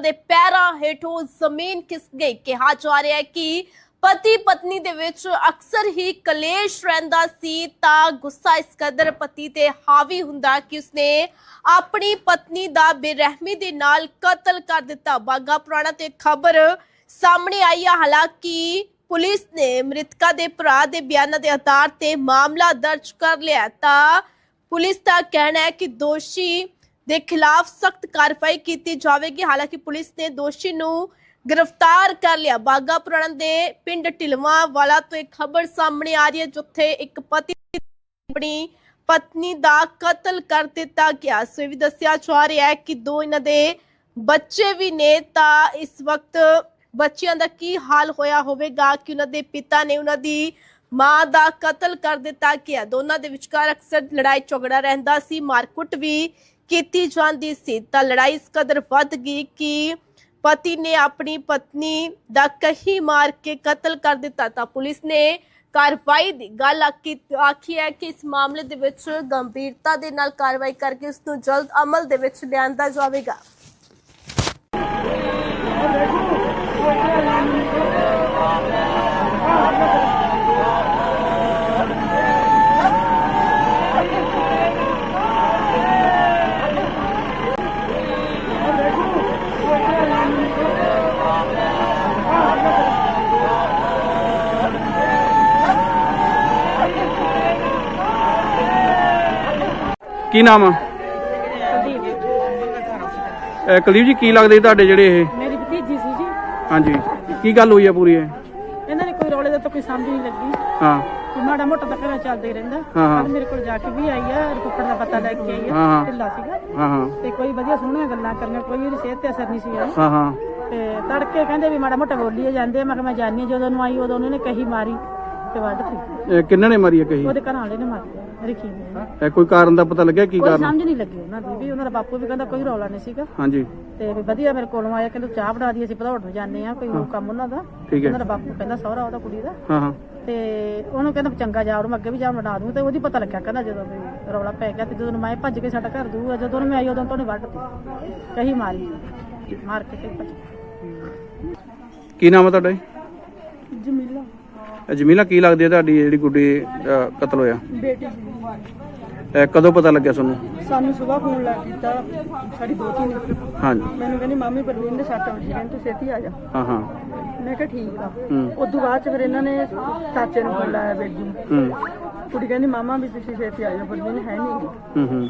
ਦੇ ਪੈਰਾਂ ਹੇਠੋਂ ਜ਼ਮੀਨ ਖਿਸਕ ਗਈ। ਕਿਹਾ ਜਾ ਰਿਹਾ ਹੈ ਕਿ ਪਤੀ ਪਤਨੀ ਦੇ ਵਿੱਚ ਅਕਸਰ ਹੀ ਕਲੇਸ਼ ਰਹਿੰਦਾ ਸੀ ਤਾਂ ਗੁੱਸਾ ਇਸ ਕਦਰ ਪਤੀ ਤੇ ਹਾਵੀ ਹੁੰਦਾ ਕਿ ਉਸਨੇ ਆਪਣੀ ਪਤਨੀ ਦਾ ਬੇਰਹਿਮੀ ਦੇ ਨਾਲ ਕਤਲ ਕਰ ਦਿੱਤਾ। ਬਾਗਾ ਪੁਰਾਣਾ ਤੇ ਖਬਰ ਸਾਹਮਣੇ ਆਈ ਹੈ ਹਾਲਾਂਕਿ ਪੁਲਿਸ ਨੇ ਮ੍ਰਿਤਕਾ ਦੇ ਭਰਾ ਦੇ ਬਿਆਨਾਂ ਦੇ ਆਧਾਰ ਤੇ ਮਾਮਲਾ ਦਰਜ ਕਰ ਲਿਆ ਤਾਂ ਪੁਲਿਸ ਦਾ ਕਹਿਣਾ ਹੈ ਕਿ ਦੋਸ਼ੀ ਦੇ ਖਿਲਾਫ ਸਖਤ ਕਾਰਵਾਈ ਕੀਤੀ ਜਾਵੇਗੀ। ਹਾਲਾਂਕਿ ਪੁਲਿਸ ਨੇ ਦੋਸ਼ੀ ਨੂੰ ਗ੍ਰਿਫਤਾਰ ਕਰ ਲਿਆ। ਬਾਗਾ ਪੁਰਾਣਾ ਦੇ ਪਿੰਡ ਢਿਲਵਾ ਵਾਲਾ ਤੋਂ ਇੱਕ ਖਬਰ ਸਾਹਮਣੇ ਆ ਰਹੀ ਹੈ, ਜਿੱਥੇ ਇੱਕ ਪਤੀ ਆਪਣੀ ਪਤਨੀ ਦਾ ਕਤਲ ਕਰ ਦਿੱਤਾ ਗਿਆ। ਸੋ ਇਹ ਵੀ ਦੱਸਿਆ ਜਾ ਰਿਹਾ ਹੈ ਕਿ ਦੋ ਇਹਨਾਂ ਦੇ ਬੱਚੇ ਵੀ ਨੇ। ਤਾਂ ਇਸ ਵਕਤ ਬੱਚਿਆਂ ਦਾ ਕੀ ਹਾਲ ਹੋਇਆ ਹੋਵੇਗਾ? ਕਿ ਉਹਨਾਂ ਦੇ ਪਿਤਾ ਨੇ ਉਹਨਾਂ ਦੀ ਮਾਂ ਦਾ ਕਤਲ ਕਰ ਦਿੱਤਾ ਗਿਆ। ਦੋਨਾਂ ਦੇ ਵਿਚਕਾਰ ਅਕਸਰ ਲੜਾਈ ਝਗੜਾ ਰਹਿੰਦਾ ਸੀ। ਮਾਰਕੁੱਟ ਵੀ ਕੀਤੀ ਜਾਂਦੀ ਸੀ। ਤਾਂ ਲੜਾਈ ਇਸ ਕਦਰ ਵੱਧ ਗਈ ਕਿ ਪਤੀ ਨੇ ਆਪਣੀ ਪਤਨੀ ਦਾ ਕਹੀ ਮਾਰ ਕੇ ਕਤਲ ਕਰ ਦਿੱਤਾ। ਤਾਂ ਪੁਲਿਸ ਨੇ ਕਾਰਵਾਈ ਦੀ ਗੱਲ ਆਖੀ ਆਖੀ ਹੈ ਕਿ ਇਸ ਮਾਮਲੇ ਦੇ ਵਿੱਚ ਗੰਭੀਰਤਾ ਦੇ ਨਾਲ ਕਾਰਵਾਈ ਕਰਕੇ ਉਸ ਨੂੰ ਜਲਦ ਅਮਲ ਦੇ ਵਿੱਚ ਲਿਆਂਦਾ ਜਾਵੇਗਾ। ਕੀ ਨਾਮ ਆ? ਅਹ ਕੁਲਦੀਪ ਜੀ ਕੀ ਲੱਗਦੇ ਤੁਹਾਡੇ ਜਿਹੜੇ ਇਹ? ਮੇਰੀ ਭਤੀਜੀ ਸੀ ਜੀ। ਹਾਂਜੀ। ਕੀ ਗੱਲ ਹੋਈ ਆ ਪੂਰੀ ਇਹ? ਇਹਨਾਂ ਨੇ ਕੋਈ ਰੌਲੇ ਦਾ ਤਾਂ ਕੋਈ ਸਮਝ ਨਹੀਂ ਲੱਗੀ। ਹਾਂ। ਕਿ ਮਾੜਾ ਮੋਟਾ ਤਾਂ ਘਰਾਂ ਚੱਲਦਾ ਹੀ ਰਹਿੰਦਾ। ਹਾਂ, ਹਾਂ। ਮੇਰੇ ਕੋਲ ਜਾ ਕੇ ਵੀ ਆਈ ਆ ਰਿਪੋਰਟ ਦਾ ਪਤਾ ਲੈ ਕੇ ਆਈ ਹਾਂ, ਹਾਂ। ਆ ਢਿੱਲਾ ਸੀਗਾ। ਹਾਂ ਹਾਂ। ਤੇ ਕੋਈ ਵਧੀਆ ਸੋਹਣੀਆਂ ਗੱਲਾਂ ਕਰਨੀਆਂ ਕੋਈ ਉਹਦੀ ਸਿਹਤ ਤੇ ਅਸਰ ਨਹੀਂ ਸੀ ਆਇਆ ਹਾਂ ਹਾਂ। ਤੇ ਤੜਕੇ ਕਹਿੰਦੇ ਵੀ ਮਾੜਾ ਮੋਟਾ ਬੋਲੀਏ ਜਾਂਦੇ ਆ। ਮੈਂ ਕਿਹਾ ਮੈਂ ਜਾਣੀ ਜਦੋਂ ਨੂੰ ਆਈ ਉਦੋਂ ਉਹਨੇ ਕਹੀ ਮਾਰੀ ਤੇ ਵੱਢਤੀ। ਇਹ ਕਿੰਨਾਂ ਨੇ ਮਾਰੀ ਆ ਕਹੀ? ਉਹਦੇ ਘਰਾਂ ਵਾਲੇ ਨੇ ਮਾਰੀ ਰਖੀ ਨੇ ਇਹ ਕੋਈ ਕਾਰਨ ਦਾ ਪਤਾ ਲੱਗਿਆ? ਕੀ ਕੋਈ ਕਾਰਨ? ਸਮਝ ਨਹੀਂ ਲੱਗੀ ਉਹਨਾਂ ਦੀ ਵੀ ਉਹਨਾਂ ਦਾ ਬਾਪੂ ਵੀ ਕਹਿੰਦਾ ਕੋਈ ਰੌਲਾ ਨਹੀਂ ਸੀਗਾ। ਹਾਂਜੀ। ਤੇ ਵੀ ਵਧੀਆ ਮੇਰੇ ਕੋਲੋਂ ਆਇਆ ਕਹਿੰਦਾ ਚਾਹ ਬਣਾ ਦੀ ਅਸੀਂ ਭਦੌੜ ਨੂੰ ਜਾਂਦੇ ਆ ਕੋਈ ਹੋਰ ਕੰਮ ਉਹਨਾਂ ਦਾ। ਠੀਕ ਹੈ। ਉਹਨਾਂ ਦਾ ਬਾਪੂ ਕਹਿੰਦਾ ਸਹੁਰਾ ਉਹਦਾ ਕੁੜੀ ਦਾ। ਹਾਂ ਹਾਂ। ਤੇ ਉਹਨੂੰ ਕਹਿੰਦਾ ਚੰਗਾ ਜਾ ਉਹਨੂੰ ਅੱਗੇ ਵੀ ਜਾ ਬਣਾ ਦੂੰ ਤੇ ਉਹਦੀ ਪਤਾ ਲੱਗਿਆ ਕਹਿੰਦਾ ਜਦੋਂ ਵੀ ਰੌਲਾ ਪੈ ਗਿਆ ਤੇ ਜਦੋਂ ਮੈਂ ਭੱਜ ਕੇ ਸਾਡਾ ਘਰ ਦੂਆ ਜਦੋਂ ਮੈਂ ਆਈ ਉਦੋਂ ਤੋਂ ਉਹਨੇ ਵੱਢਤੀ ਕਹੀ ਮਾਰੀ। ਮਾਰ ਕੇ ਤੇ ਭੱਜ ਕੀ ਨਾਮ ਤੁਹਾਡਾ ਜੀ? ਜਮੀਲਾ। ਜਮੀਲਾ ਕੀ ਲੱਗਦੀ ਆ ਤੁਹਾਡੀ ਜਿਹੜੀ ਗੁੱਡੀ ਦਾ ਕਤਲ ਹੋਇਆ? ਬੇਟੀ ਇਹ ਕਦੋਂ ਪਤਾ ਲੱਗਿਆ ਤੁਹਾਨੂੰ? ਸਾਨੂੰ ਸਵੇਰ ਫੋਨ ਲਾ ਦਿੱਤਾ ਸਾਡੀ ਦੋਤੀ ਨੇ ਹਾਂਜੀ। ਮੈਨੂੰ ਕਹਿੰਦੀ ਮਾਮੀ ਪ੍ਰਵੀਨ ਦੇ ਸੱਟ ਵਜੀ ਕਹਿੰਦੀ ਤੂੰ ਛੇਤੀ ਆ ਜਾ। ਹਾਂ ਹਾਂ। ਮੈਂ ਕਿਹਾ ਠੀਕ ਆ। ਹੂੰ। ਉਦੋਂ ਬਾਅਦ ਚ ਫਿਰ ਇਹਨਾਂ ਨੇ ਚਾਚੇ ਨੂੰ ਫੋਨ ਲਾਇਆ ਬੇਟੀ ਨੂੰ। ਹੂੰ। ਕੁੜੀ ਕਹਿੰਦੀ ਮਾਮਾ ਵੀ ਤੁਸੀਂ ਛੇਤੀ ਆ ਜਾ ਪ੍ਰਵੀਨ ਹੈ ਨਹੀਂ ਹੂੰ ਹੂੰ।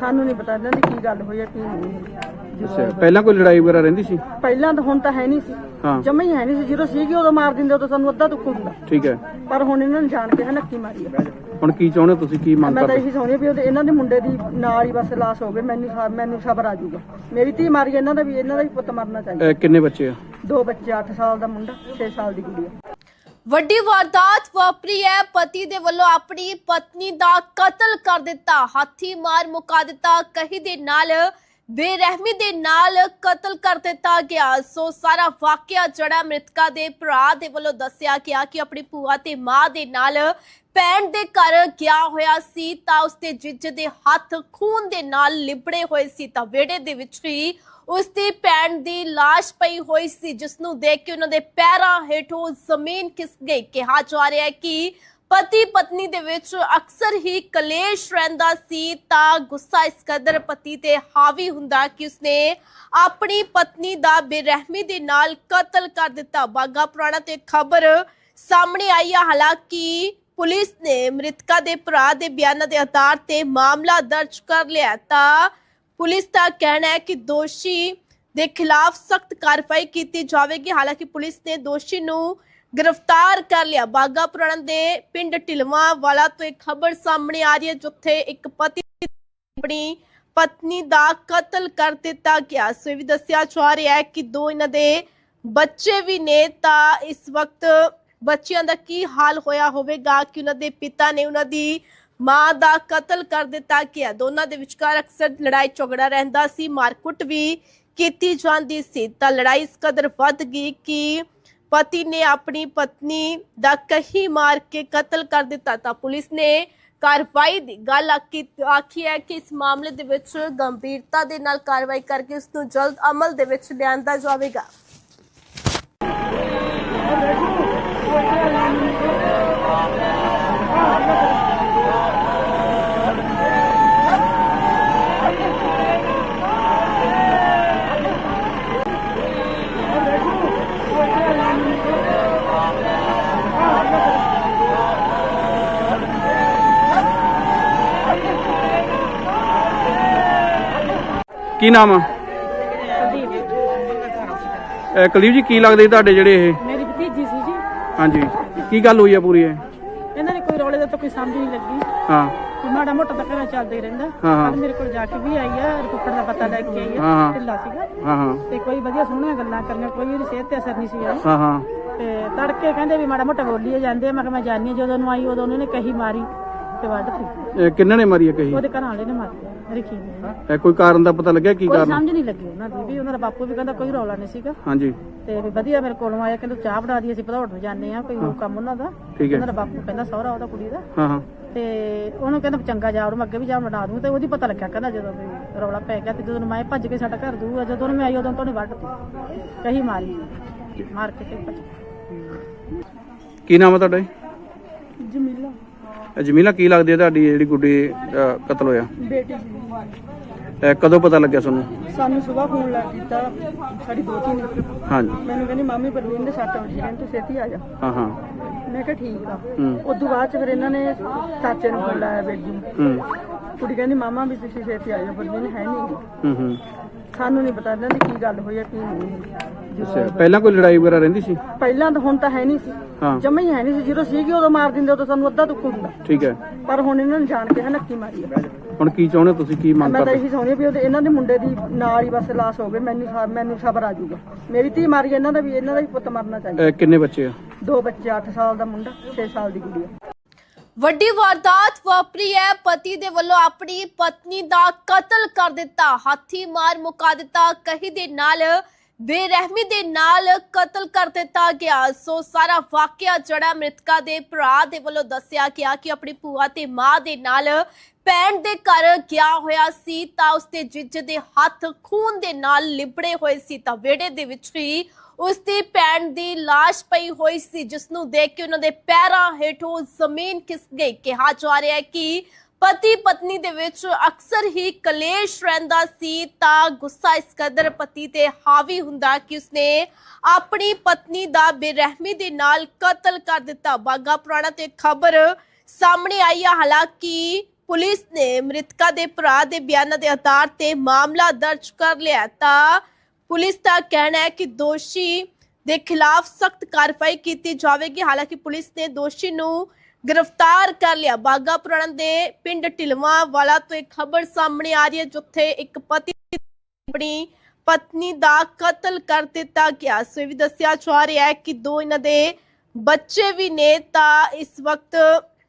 ਸਾਨੂੰ ਨਹੀਂ ਪਤਾ ਇਹਨਾਂ ਦੀ ਕੀ ਗੱਲ ਹੋਈ ਆ ਕੀ ਨਹੀਂ। ਅੱਛਾ ਪਹਿਲਾਂ ਕੋਈ ਲੜਾਈ ਵਗੈਰਾ ਰਹਿੰਦੀ ਸੀ? ਪਹਿਲਾਂ ਤਾਂ ਹੁਣ ਤਾਂ ਹੈ ਨਹੀਂ ਸੀ। ਹਾਂ। ਜਮਾ ਹੀ ਹੈ ਨਹੀਂ ਸੀ। ਜਦੋਂ ਸੀਗੀ ਉਦੋਂ ਮਾਰ ਦਿੰਦੇ ਉਦੋਂ ਸਾਨੂੰ ਅੱਧਾ ਦੁੱਖ ਹੁੰਦਾ। ਠੀਕ ਹੈ। ਪਰ ਹੁਣ ਇਹਨਾਂ ਨੇ ਜਾਣ ਕੇ ਹਨੱਕੀ ਮਾਰੀ ਆ। ਹੁਣ ਕੀ ਚਾਹੁੰਦੇ ਹੋ ਤੁਸੀਂ? ਕੀ ਮੰਗ ਮੈਂ ਤਾਂ ਇਹੀ ਚਾਹੁੰਦੀ ਹਾਂ ਵੀ ਉਹਦੇ ਇਹਨਾਂ ਦੇ ਮੁੰਡੇ ਦੀ ਨਾਲ ਹੀ ਬਸ ਲਾਸ਼ ਹੋਵੇ ਮੈਨੂੰ ਮੈਨੂੰ ਸਬਰ ਆ ਜਾਊਗਾ ਮੇਰੀ ਧੀ ਮਾਰੀ ਇਹਨਾਂ ਦਾ ਵੀ ਇਹਨਾਂ ਦਾ ਵੀ ਪੁੱਤ ਮਰਨਾ ਚਾਹੀਦਾ। ਕਿੰਨੇ ਬੱਚੇ ਆ? ਦੋ ਬੱਚੇ 8 ਸਾਲ ਦਾ ਮੁੰਡਾ 6 ਸਾਲ ਦੀ ਕੁੜੀ ਆ। ਵੱਡੀ ਵਾਰਦਾਤ ਵਾਪਰੀ ਹੈ। ਪਤੀ ਦੇ ਵੱਲੋਂ ਆਪਣੀ ਪਤਨੀ ਦਾ ਕਤਲ ਕਰ ਦਿੱਤਾ। ਹਾਥੀ ਮਾਰ ਮੁਕਾ ਦਿੱਤਾ। ਕਹੀ ਦੇ ਨਾਲ ਬੇਰਹਿਮੀ ਦੇ ਨਾਲ ਕਤਲ ਕਰ ਦਿੱਤਾ ਗਿਆ। ਸੋ ਸਾਰਾ ਵਾਕਿਆ ਜੜਾ ਮ੍ਰਿਤਕਾ ਦੇ ਭਰਾ ਦੇ ਵੱਲੋਂ ਦੱਸਿਆ ਗਿਆ ਕਿ ਆਪਣੀ ਭੂਆ ਤੇ ਮਾਂ ਦੇ ਨਾਲ ਭੈਣ ਦੇ ਘਰ ਗਿਆ ਹੋਇਆ ਸੀ, ਤਾਂ ਉਸਦੇ ਜੀਜ ਦੇ ਹੱਥ ਖੂਨ ਦੇ ਨਾਲ ਲਿਬੜੇ ਹੋਏ ਸੀ। ਤਾਂ ਵਿਹੜੇ ਦੇ ਵਿੱਚ ਹੀ ਉਸਦੀ ਭੈਣ ਦੀ ਲਾਸ਼ ਪਈ ਹੋਈ ਸੀ ਜਿਸ ਨੂੰ ਦੇਖ ਕੇ ਉਹਨਾਂ ਦੇ ਪੈਰਾਂ ਹੇਠੋਂ ਜ਼ਮੀਨ ਖਿਸਕ ਗਈ। ਕਿਹਾ ਜਾ ਰਿਹਾ ਹੈ ਕਿ ਪਤੀ ਪਤਨੀ ਦੇ ਵਿੱਚ ਅਕਸਰ ਹੀ ਕਲੇਸ਼ ਰਹਿੰਦਾ ਸੀ, ਤਾਂ ਗੁੱਸਾ ਇਸ ਕਦਰ ਪਤੀ ਤੇ ਹਾਵੀ ਹੁੰਦਾ ਕਿ ਉਸਨੇ ਆਪਣੀ ਪਤਨੀ ਦਾ ਬੇਰਹਿਮੀ ਦੇ ਨਾਲ ਕਤਲ ਕਰ ਦਿੱਤਾ। ਬਾਗਾ ਪੁਰਾਣਾ ਤੇ ਖਬਰ ਸਾਹਮਣੇ ਆਈ ਹੈ ਹਾਲਾਂਕਿ ਪੁਲਿਸ ਨੇ ਮ੍ਰਿਤਕਾ ਦੇ ਭਰਾ ਦੇ ਬਿਆਨਾਂ ਦੇ ਆਧਾਰ ਤੇ ਮਾਮਲਾ ਦਰਜ ਕਰ ਲਿਆ, ਤਾਂ ਪੁਲਿਸ ਦਾ ਕਹਿਣਾ ਹੈ ਕਿ ਦੋਸ਼ੀ ਦੇ ਖਿਲਾਫ ਸਖਤ ਕਾਰਵਾਈ ਕੀਤੀ ਜਾਵੇਗੀ। ਹਾਲਾਂਕਿ ਪੁਲਿਸ ਨੇ ਦੋਸ਼ੀ ਨੂੰ ਗ੍ਰਿਫਤਾਰ ਕਰ ਲਿਆ। ਬਾਗਾ ਪੁਰਾਣਾ ਦੇ ਪਿੰਡ ਢਿਲਵਾ ਵਾਲਾ ਤੋਂ ਇੱਕ ਖਬਰ ਸਾਹਮਣੇ ਆ ਰਹੀ ਹੈ, ਜਿੱਥੇ ਇੱਕ ਪਤੀ ਆਪਣੀ ਪਤਨੀ ਦਾ ਕਤਲ ਕਰ ਦਿੱਤਾ ਗਿਆ। ਸੋ ਵੀ ਦੱਸਿਆ ਜਾ ਰਿਹਾ ਹੈ ਕਿ ਦੋ ਇਹਨਾਂ ਦੇ ਬੱਚੇ ਵੀ ਨੇ। ਤਾਂ ਇਸ ਵਕਤ ਬੱਚਿਆਂ ਦਾ ਕੀ ਹਾਲ ਹੋਇਆ ਹੋਵੇਗਾ? ਕਿ ਉਹਨਾਂ ਦੇ ਪਿਤਾ ਨੇ ਉਹਨਾਂ ਦੀ ਮਾਂ ਦਾ ਕਤਲ ਕਰ ਦਿੱਤਾ ਗਿਆ। ਦੋਨਾਂ ਦੇ ਵਿਚਕਾਰ ਅਕਸਰ ਲੜਾਈ ਝਗੜਾ ਰਹਿੰਦਾ ਸੀ। ਮਾਰਕੁੱਟ ਵੀ ਕੀਤੀ ਜਾਂਦੀ ਸੀ। ਤਾਂ ਲੜਾਈ ਇਸ ਕਦਰ ਵੱਧ ਗਈ ਕਿ ਪਤੀ ਨੇ ਆਪਣੀ ਪਤਨੀ ਦਾ ਕਹੀ ਮਾਰ ਕੇ ਕਤਲ ਕਰ ਦਿੱਤਾ ਤਾਂ ਪੁਲਿਸ ਨੇ ਕਾਰਵਾਈ ਦੀ ਗੱਲ ਆਕੀ ਆਖੀ ਹੈ ਕਿ ਇਸ ਮਾਮਲੇ ਦੇ ਵਿੱਚ ਗੰਭੀਰਤਾ ਦੇ ਨਾਲ ਕਾਰਵਾਈ ਕਰਕੇ ਇਸ ਨੂੰ ਜਲਦ ਅਮਲ ਦੇ ਵਿੱਚ ਲਿਆਂਦਾ ਜਾਵੇਗਾ। ਕੀ ਨਾਮ ਆ? ਅਹ ਕੁਲਦੀਪ ਜੀ ਕੀ ਲੱਗਦੇ ਤੁਹਾਡੇ ਜਿਹੜੇ ਇਹ? ਮੇਰੀ ਭਤੀਜੀ ਸੀ ਜੀ। ਹਾਂਜੀ। ਕੀ ਗੱਲ ਹੋਈ ਆ ਪੂਰੀ ਇਹ? ਇਹਨਾਂ ਨੇ ਕੋਈ ਰੌਲੇ ਦਾ ਤਾਂ ਕੋਈ ਸਮਝ ਨਹੀਂ ਲੱਗੀ। ਹਾਂ। ਕੋਈ ਮਾੜਾ ਮੋਟਾ ਤਾਂ ਘਰਾਂ ਚੱਲਦਾ ਹੀ ਰਹਿੰਦਾ। ਹਾਂ, ਮੇਰੇ ਕੋਲ ਜਾ ਕੇ ਵੀ ਆਈ ਆ ਰਿਪੋਰਟ ਦਾ ਪਤਾ ਲੈ ਕੇ ਆਈ ਹਾਂ, ਆ ਹਾਂ। ਢਿੱਲਾ ਸੀਗਾ। ਹਾਂ ਹਾਂ। ਤੇ ਕੋਈ ਵਧੀਆ ਸੋਹਣੀਆਂ ਗੱਲਾਂ ਕਰੀਆਂ ਕੋਈ ਉਹਦੀ ਸਿਹਤ ਤੇ ਅਸਰ ਨਹੀਂ ਸੀ ਆਇਆ ਹਾਂ ਹਾਂ। ਤੇ ਤੜਕੇ ਕਹਿੰਦੇ ਵੀ ਮਾੜਾ ਮੋਟਾ ਬੋਲੀਏ ਜਾਂਦੇ ਆ। ਮੈਂ ਕਿਹਾ ਮੈਂ ਜਾਣੀ ਜਦੋਂ ਨੂੰ ਆਈ ਉਦੋਂ ਉਹਨੇ ਕਹੀ ਮਾਰੀ। ਤੇ ਵੱਢਤੀ ਇਹ ਕਿੰਨਾਂ ਨੇ ਮਾਰੀ ਆ ਕਹੀ ਉਹਦੇ ਘਰਾਂ ਵਾਲੇ ਨੇ ਮਾਰੀ ਮੇਰੀ ਕੀ ਨੇ ਇਹ ਕੋਈ ਕਾਰਨ ਦਾ ਪਤਾ ਲੱਗਿਆ ਕੀ ਕੋਈ ਕਾਰਨ? ਸਮਝ ਨਹੀਂ ਲੱਗੀ ਉਹਨਾਂ ਦੀ ਵੀ ਉਹਨਾਂ ਦਾ ਬਾਪੂ ਵੀ ਕਹਿੰਦਾ ਕੋਈ ਰੌਲਾ ਨਹੀਂ ਸੀਗਾ। ਹਾਂਜੀ। ਤੇ ਵੀ ਵਧੀਆ ਮੇਰੇ ਕੋਲੋਂ ਆਇਆ ਕਹਿੰਦਾ ਚਾਹ ਬਣਾ ਦੀ ਅਸੀਂ ਭਦੌੜ ਨੂੰ ਜਾਂਦੇ ਆ ਕੋਈ ਹੋਰ ਕੰਮ ਉਹਨਾਂ ਦਾ। ਠੀਕ ਹੈ। ਉਹਨਾਂ ਦਾ ਬਾਪੂ ਕਹਿੰਦਾ ਸਹੁਰਾ ਉਹਦਾ ਕੁੜੀ ਦਾ। ਹਾਂ ਹਾਂ। ਤੇ ਉਹਨੂੰ ਕਹਿੰਦਾ ਵੀ ਚੰਗਾ ਜਾ ਉਹਨੂੰ ਅੱਗੇ ਵੀ ਜਾ ਬਣਾ ਦੂੰ। ਤੇ ਉਹਦੀ ਪਤਾ ਲੱਗਿਆ ਕਹਿੰਦਾ ਜਦੋਂ ਵੀ ਰੌਲਾ ਪੈ ਗਿਆ ਤੇ ਜਦੋਂ ਮੈਂ ਭੱਜ ਕੇ ਸਾਡਾ ਘਰ ਦੂਆ ਜਦੋਂ ਮੈਂ ਆਈ ਉਦੋਂ ਤੋਂ ਉਹਨੇ ਵੱਢਤੀ ਕਹੀ ਮਾਰੀ। ਮਾਰ ਕੇ ਤੇ ਭੱਜ ਕੀ ਨਾਮ ਆ ਤੁਹਾਡਾ ਜੀ? ਜਮੀਲਾ। ਜਮੀਲਾ ਕੀ ਲੱਗਦੀ ਹੈ ਤੁਹਾਡੀ ਜਿਹੜੀ ਗੁੱਡੀ ਦਾ ਕਤਲ ਹੋਇਆ? ਬੇਟੀ ਇਹ ਕਦੋਂ ਪਤਾ ਲੱਗਿਆ ਤੁਹਾਨੂੰ? ਸਾਨੂੰ ਸਵੇਰ ਫੋਨ ਲੱਗ ਕੀਤਾ ਸਾਡੀ ਦੋਤੀ ਨੇ ਹਾਂਜੀ। ਮੈਨੂੰ ਕਹਿੰਦੀ ਮਾਮੀ ਪਰਵੀਨ ਦੇ 7 ਵਜੇ ਕਹਿੰਦੇ ਤੂੰ ਛੇਤੀ ਆ ਜਾ। ਹਾਂ ਹਾਂ। ਮੈਂ ਕਿਹਾ ਠੀਕ ਆ। ਹੂੰ। ਉਦੋਂ ਬਾਅਦ ਚ ਫਿਰ ਇਹਨਾਂ ਨੇ ਚਾਚੇ ਨੂੰ ਫੋਨ ਲਾਇਆ ਬੇਟੀ ਨੂੰ। ਹੂੰ। ਕੁੜੀ ਕਹਿੰਦੀ ਮਾਮਾ ਵੀ ਤੁਸੀਂ ਛੇਤੀ ਆ ਜਾਓ ਪਰਵੀਨ ਹੈ ਨਹੀਂ ਹੂੰ ਹੂੰ। ਸਾਨੂੰ ਨਹੀਂ ਪਤਾ ਇਹਨਾਂ ਦੀ ਕੀ ਗੱਲ ਹੋਈ ਆ ਕੀ ਨਹੀਂ। ਅੱਛਾ ਪਹਿਲਾਂ ਕੋਈ ਲੜਾਈ ਵਗੈਰਾ ਰਹਿੰਦੀ ਸੀ? ਪਹਿਲਾਂ ਤਾਂ ਹੁਣ ਤਾਂ ਹੈ ਨਹੀਂ ਸੀ। ਹਾਂ। ਜਮਾ ਹੀ ਹੈ ਨਹੀਂ ਸੀ। ਜਦੋਂ ਸੀਗੀ ਉਦੋਂ ਮਾਰ ਦਿੰਦੇ ਉਦੋਂ ਸਾਨੂੰ ਅੱਧਾ ਦੁੱਖ ਹੁੰਦਾ। ਠੀਕ ਹੈ। ਪਰ ਹੁਣ ਇਹਨਾਂ ਨੇ ਜਾਣ ਕੇ ਹਨੱਕੀ ਮਾਰੀ ਆ। ਹੁਣ ਕੀ ਚਾਹੁੰਦੇ ਹੋ ਤੁਸੀਂ? ਕੀ ਮੰਗ ਮੈਂ ਤਾਂ ਕਰਦੇ? ਇਹੀ ਚਾਹੁੰਦੀ ਹਾਂ ਵੀ ਉਹਦੇ ਇਹਨਾਂ ਦੇ ਮੁੰਡੇ ਦੀ ਨਾਲ ਹੀ ਬਸ ਲਾਸ਼ ਹੋਵੇ। ਮੈਨੂੰ ਸਾ- ਮੈਨੂੰ ਸਬਰ ਆ ਜਾਊਗਾ। ਮੇਰੀ ਧੀ ਮਾਰੀ ਇਹਨਾਂ ਦਾ ਵੀ ਇਹਨਾਂ ਦਾ ਵੀ ਪੁੱਤ ਮਰਨਾ ਚਾਹੀਦਾ। ਕਿੰਨੇ ਬੱਚੇ ਆ? ਦੋ ਬੱਚੇ 8 ਸਾਲ ਦਾ ਮੁੰਡਾ 6 ਸਾਲ ਦੀ ਕੁੜੀ ਆ। ਵੱਡੀ ਵਾਰਦਾਤ ਵਾਪਰੀ ਹੈ। ਪਤੀ ਦੇ ਵੱਲੋਂ ਆਪਣੀ ਪਤਨੀ ਦਾ ਕਤਲ ਕਰ ਦਿੱਤਾ। ਹਾਥੀ ਮਾਰ ਮੁਕਾ ਦਿੱਤਾ। ਕਹੀ ਦੇ ਨਾਲ ਬੇਰਹਿਮੀ ਦੇ ਨਾਲ ਕਤਲ ਕਰ ਦਿੱਤਾ ਗਿਆ। ਸੋ ਸਾਰਾ ਵਾਕਿਆ ਜੜਾ ਮ੍ਰਿਤਕਾ ਦੇ ਭਰਾ ਦੇ ਵੱਲੋਂ ਦੱਸਿਆ ਗਿਆ ਕਿ ਆਪਣੀ ਭੂਆ ਤੇ ਮਾਂ ਦੇ ਨਾਲ ਭੈਣ ਦੇ ਘਰ ਗਿਆ ਹੋਇਆ ਸੀ, ਤਾਂ ਉਸਦੇ ਜੀਜੇ ਦੇ ਹੱਥ ਖੂਨ ਦੇ ਨਾਲ ਲਿਬੜੇ ਹੋਏ ਸੀ। ਤਾਂ ਵਿਹੜੇ ਦੇ ਵਿੱਚ ਹੀ ਉਸਦੀ ਭੈਣ ਦੀ ਲਾਸ਼ ਪਈ ਹੋਈ ਸੀ ਜਿਸ ਨੂੰ ਦੇਖ ਕੇ ਉਹਨਾਂ ਦੇ ਪੈਰਾਂ ਹੇਠੋਂ ਜ਼ਮੀਨ ਖਿਸ ਗਈ। ਕਿਹਾ ਜਾ ਰਿਹਾ ਹੈ ਕਿ ਪਤੀ ਪਤਨੀ ਦੇ ਵਿੱਚ ਅਕਸਰ ਹੀ ਕਲੇਸ਼ ਰਹਿੰਦਾ ਸੀ ਤਾਂ ਗੁੱਸਾ ਇਸ ਕਦਰ ਪਤੀ ਤੇ ਹਾਵੀ ਹੁੰਦਾ ਕਿ ਉਸਨੇ ਆਪਣੀ ਪਤਨੀ ਦਾ ਬੇਰਹਿਮੀ ਦੇ ਨਾਲ ਕਤਲ ਕਰ ਦਿੱਤਾ। ਬਾਗਾ ਪੁਰਾਣਾ ਤੇ ਖਬਰ ਸਾਹਮਣੇ ਆਈ ਹੈ ਹਾਲਾਂਕਿ ਪੁਲਿਸ ਨੇ ਮ੍ਰਿਤਕਾ ਦੇ ਭਰਾ ਦੇ ਬਿਆਨਾਂ ਦੇ ਆਧਾਰ ਤੇ ਮਾਮਲਾ ਦਰਜ ਕਰ ਲਿਆ ਤਾਂ ਪੁਲਿਸ ਦਾ ਕਹਿਣਾ ਹੈ ਕਿ ਦੋਸ਼ੀ ਦੇ ਖਿਲਾਫ ਸਖਤ ਕਾਰਵਾਈ ਕੀਤੀ ਜਾਵੇਗੀ। ਹਾਲਾਂਕਿ ਪੁਲਿਸ ਨੇ ਦੋਸ਼ੀ ਨੂੰ ਗ੍ਰਿਫਤਾਰ ਕਰ ਲਿਆ। ਬਾਗਾ ਪੁਰਾਣਾ ਦੇ ਪਿੰਡ ਢਿਲਵਾ ਵਾਲਾ ਤੋਂ ਇੱਕ ਖਬਰ ਸਾਹਮਣੇ ਆ ਰਹੀ ਹੈ, ਜਿੱਥੇ ਇੱਕ ਪਤੀ ਆਪਣੀ ਪਤਨੀ ਦਾ ਕਤਲ ਕਰ ਦਿੱਤਾ ਗਿਆ। ਸੋ ਵੀ ਦੱਸਿਆ ਜਾ ਰਿਹਾ ਹੈ ਕਿ ਦੋ ਇਹਨਾਂ ਦੇ ਬੱਚੇ ਵੀ ਨੇ। ਤਾਂ ਇਸ ਵਕਤ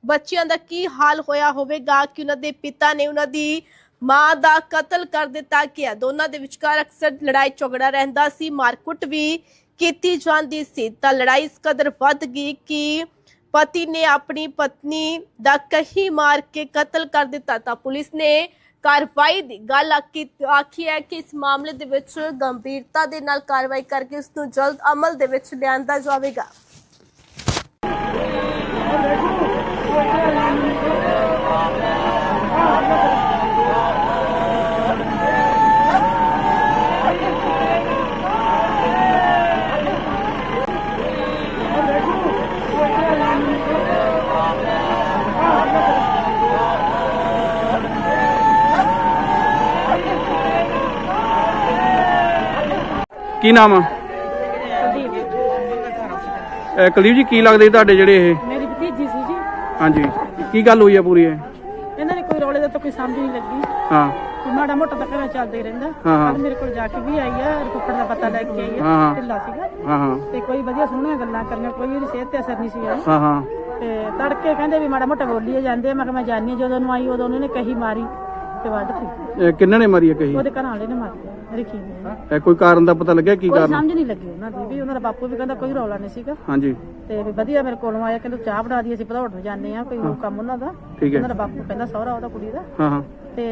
ਬੱਚਿਆਂ ਦਾ ਕੀ ਹਾਲ ਹੋਇਆ ਹੋਵੇਗਾ ਕਿ ਉਹਨਾਂ ਦੇ ਪਿਤਾ ਨੇ ਉਹਨਾਂ ਦੀ ਮਾਂ ਦਾ ਕਤਲ ਕਰ ਦਿੱਤਾ ਗਿਆ। ਦੋਨਾਂ ਦੇ ਵਿਚਕਾਰ ਅਕਸਰ ਲੜਾਈ ਝਗੜਾ ਰਹਿੰਦਾ ਸੀ, ਮਾਰਕੁੱਟ ਵੀ ਕੀਤੀ ਜਾਂਦੀ ਸੀ। ਤਾਂ ਲੜਾਈ ਇਸ ਕਦਰ ਵੱਧ ਗਈ ਕਿ ਪਤੀ ਨੇ ਆਪਣੀ ਪਤਨੀ ਦਾ ਕਹੀ ਮਾਰ ਕੇ ਕਤਲ ਕਰ ਦਿੱਤਾ ਤਾਂ ਪੁਲਿਸ ਨੇ ਕਾਰਵਾਈ ਦੀ ਗੱਲ ਆਕੀ ਆਖੀ ਹੈ ਕਿ ਇਸ ਮਾਮਲੇ ਦੇ ਵਿੱਚ ਗੰਭੀਰਤਾ ਦੇ ਨਾਲ ਕਾਰਵਾਈ ਕਰਕੇ ਇਸ ਨੂੰ ਜਲਦ ਅਮਲ ਦੇ ਵਿੱਚ ਲਿਆਂਦਾ ਜਾਵੇਗਾ। ਕੀ ਨਾਮ ਆ? ਇਹ ਕੁਲਦੀਪ ਜੀ ਕੀ ਲੱਗਦੇ ਤੁਹਾਡੇ ਜਿਹੜੇ ਇਹ? ਮੇਰੀ ਭਤੀਜੀ ਸੀ ਜੀ। ਹਾਂਜੀ। ਕੀ ਗੱਲ ਹੋਈ ਆ ਪੂਰੀ ਇਹ? ਇਹਨਾਂ ਨੇ ਕੋਈ ਰੌਲੇ ਦਾ ਤਾਂ ਕੋਈ ਸਮਝ ਨਹੀਂ ਲੱਗੀ। ਹਾਂ। ਕੋਈ ਮਾੜਾ ਮੋਟਾ ਤਾਂ ਘਰਾਂ ਚੱਲਦਾ ਹੀ ਰਹਿੰਦਾ। ਹਾਂ, ਹਾਂ। ਮੇਰੇ ਕੋਲ ਜਾ ਕੇ ਵੀ ਆਈ ਆ ਰਿਪੋਰਟ ਦਾ ਪਤਾ ਲੈ ਕੇ ਆਈ ਹਾਂ, ਆ ਹਾਂ। ਢਿੱਲਾ ਸੀਗਾ। ਹਾਂ ਹਾਂ। ਤੇ ਕੋਈ ਵਧੀਆ ਸੋਹਣੀਆਂ ਗੱਲਾਂ ਕਰੀਆਂ ਕੋਈ ਉਹਦੀ ਸਿਹਤ ਤੇ ਅਸਰ ਨਹੀਂ ਸੀ ਆਇਆ ਹਾਂ ਹਾਂ। ਤੇ ਤੜਕੇ ਕਹਿੰਦੇ ਵੀ ਮਾੜਾ ਮੋਟਾ ਬੋਲੀਏ ਜਾਂਦੇ ਆ। ਮੈਂ ਕਿਹਾ ਮੈਂ ਜਾਣੀ ਜਦੋਂ ਨੂੰ ਆਈ ਉਦੋਂ ਉਹਨੇ ਕਹੀ ਮਾਰੀ ਤੇ ਵੱਢਤੀ। ਇਹ ਕਿੰਨਾਂ ਨੇ ਮਾਰੀ ਆ ਕਹੀ? ਉਹਦੇ ਘਰਾਂ ਵਾਲੇ ਨੇ ਮਾਰੀ। ਰੱਖੀ ਹੋਈ ਹੈ। ਇਹ ਕੋਈ ਕਾਰਨ ਦਾ ਪਤਾ ਲੱਗਿਆ? ਕੀ ਕੋਈ ਕਾਰਨ? ਸਮਝ ਨਹੀਂ ਲੱਗੀ ਉਹਨਾਂ ਦੀ ਵੀ ਉਹਨਾਂ ਦਾ ਬਾਪੂ ਵੀ ਕਹਿੰਦਾ ਕੋਈ ਰੌਲਾ ਨਹੀਂ ਸੀਗਾ। ਹਾਂਜੀ। ਤੇ ਵੀ ਵਧੀਆ ਮੇਰੇ ਕੋਲੋਂ ਆਇਆ ਕਹਿੰਦਾ ਚਾਹ ਬਣਾ ਦੀ ਅਸੀਂ ਭਦੌੜ ਨੂੰ ਜਾਂਦੇ ਆ ਕੋਈ ਹੋਰ ਕੰਮ ਉਹਨਾਂ ਦਾ। ਠੀਕ ਹੈ। ਉਹਨਾਂ ਦਾ ਬਾਪੂ ਕਹਿੰਦਾ ਸਹੁਰਾ ਉਹਦਾ ਕੁੜੀ ਦਾ। ਹਾਂ ਹਾਂ। ਤੇ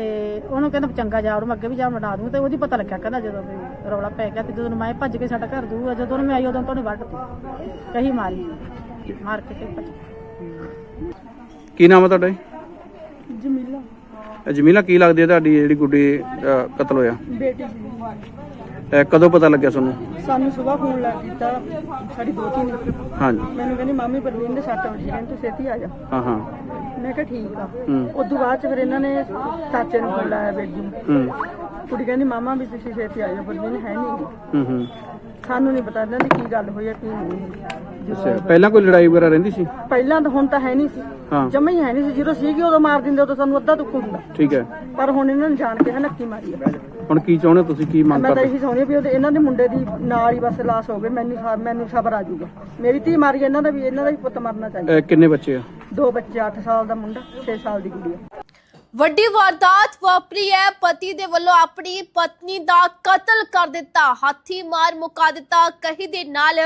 ਉਹਨੂੰ ਕਹਿੰਦਾ ਚੰਗਾ ਜਾ ਉਹਨੂੰ ਅੱਗੇ ਵੀ ਜਾ ਬਣਾ ਦੂੰ ਤੇ ਉਹਦੀ ਪਤਾ ਲੱਗਿਆ ਕਹਿੰਦਾ ਜਦੋਂ ਵੀ ਰੌਲਾ ਪੈ ਗਿਆ ਤੇ ਜਦੋਂ ਮੈਂ ਭੱਜ ਕੇ ਸਾਡਾ ਘਰ ਦੂਆ ਜਦੋਂ ਮੈਂ ਆਈ ਉਦੋਂ ਤੋਂ ਉਹਨੇ ਵੱਢਤੀ ਕਹੀ ਮਾਰੀ। ਮਾਰ ਕੇ ਤੇ ਭੱਜ ਕੀ ਨਾਮ ਹੈ ਤੁਹਾਡਾ ਜੀ? ਜਮੀਲਾ। ਇਹ ਜਮੀਲਾ ਕੀ ਲੱਗਦੀ ਹੈ ਤੁਹਾਡੀ ਜਿਹੜੀ ਗੁੱਡੀ ਕਤਲ ਹੋਇਆ? ਬੇਟੀ ਇਹ ਕਦੋਂ ਪਤਾ ਲੱਗਿਆ ਤੁਹਾਨੂੰ? ਸਾਨੂੰ ਸਵੇਰ ਫੋਨ ਲਾ ਕੀਤਾ ਸਾਡੀ ਦੋਤੀ ਨੇ ਹਾਂਜੀ। ਮੈਨੂੰ ਕਹਿੰਦੀ ਮਾਮੀ ਪ੍ਰਵੀਨ ਦੇ 7 ਵਜੇ ਕਹਿੰਦੇ ਤੂੰ ਛੇਤੀ ਆ ਜਾ। ਹਾਂ ਹਾਂ। ਮੈਂ ਕਿਹਾ ਠੀਕ ਆ। ਹੂੰ। ਉਦੋਂ ਬਾਅਦ ਚ ਫਿਰ ਇਹਨਾਂ ਨੇ ਚਾਚੇ ਨੂੰ ਫੋਨ ਲਾਇਆ ਬੇਟੀ ਨੂੰ। ਹੂੰ। ਕੁੜੀ ਕਹਿੰਦੀ ਮਾਮਾ ਵੀ ਤੁਸੀਂ ਛੇਤੀ ਆ ਜਾਓ ਪ੍ਰਵੀਨ ਹੈ ਨਹੀਂ ਹੂੰ ਹੂੰ। ਸਾਨੂੰ ਨਹੀਂ ਪਤਾ ਇਹਨਾਂ ਦੀ ਕੀ ਗੱਲ ਹੋਈ ਹੈ ਕੀ ਨਹੀਂ। ਅੱਛਾ ਪਹਿਲਾਂ ਕੋਈ ਲੜਾਈ ਵਗੈਰਾ ਰਹਿੰਦੀ ਸੀ? ਪਹਿਲਾਂ ਤਾਂ ਹੁਣ ਤਾਂ ਹੈ ਨਹੀਂ ਸੀ। ਹਾਂ। ਜਮਾ ਹੀ ਹੈ ਨਹੀਂ ਸੀ ਜਦੋਂ ਸੀਗੀ ਉਦੋਂ ਮਾਰ ਦਿੰਦੇ ਉਦੋਂ ਸਾਨੂੰ ਅੱਧਾ ਦੁੱਖ ਹੁੰਦਾ। ਠੀਕ ਹੈ। ਪਰ ਹੁਣ ਇਹਨਾਂ ਨੇ ਜਾਣ ਕੇ ਹਨੱਕੀ ਮਾਰੀ ਆ ਹੁਣ ਕੀ ਚਾਹੁੰਦੇ ਹੋ ਤੁਸੀਂ ਕੀ ਮੰਗ ਮੈਂ ਤਾਂ ਕਰਦੇ? ਇਹੀ ਚਾਹੁੰਦੀ ਹਾਂ ਵੀ ਉਹਦੇ ਇਹਨਾਂ ਦੇ ਮੁੰਡੇ ਦੀ ਨਾਲ ਹੀ ਬਸ ਲਾਸ਼ ਹੋਵੇ ਮੈਨੂੰ ਸਾ- ਮੈਨੂੰ ਸਬਰ ਆ ਜਾਊਗਾ ਮੇਰੀ ਧੀ ਮਾਰੀ ਇਹਨਾਂ ਦਾ ਵੀ ਇਹਨਾਂ ਦਾ ਵੀ ਪੁੱਤ ਮਰਨਾ ਚਾਹੀਦਾ। ਕਿੰਨੇ ਬੱਚੇ ਆ? ਦੋ ਬੱਚੇ 8 ਸਾਲ ਦਾ ਮੁੰਡਾ 6 ਸਾਲ ਦੀ ਕੁੜੀ ਆ। ਵੱਡੀ ਵਾਰਦਾਤ ਵਾਪਰੀ ਹੈ। ਪਤੀ ਦੇ ਵੱਲੋਂ ਆਪਣੀ ਪਤਨੀ ਦਾ ਕਤਲ ਕਰ ਦਿੱਤਾ। ਹਾਥੀ ਮਾਰ ਮੁਕਾ ਦਿੱਤਾ। ਕਹੀ ਦੇ ਨਾਲ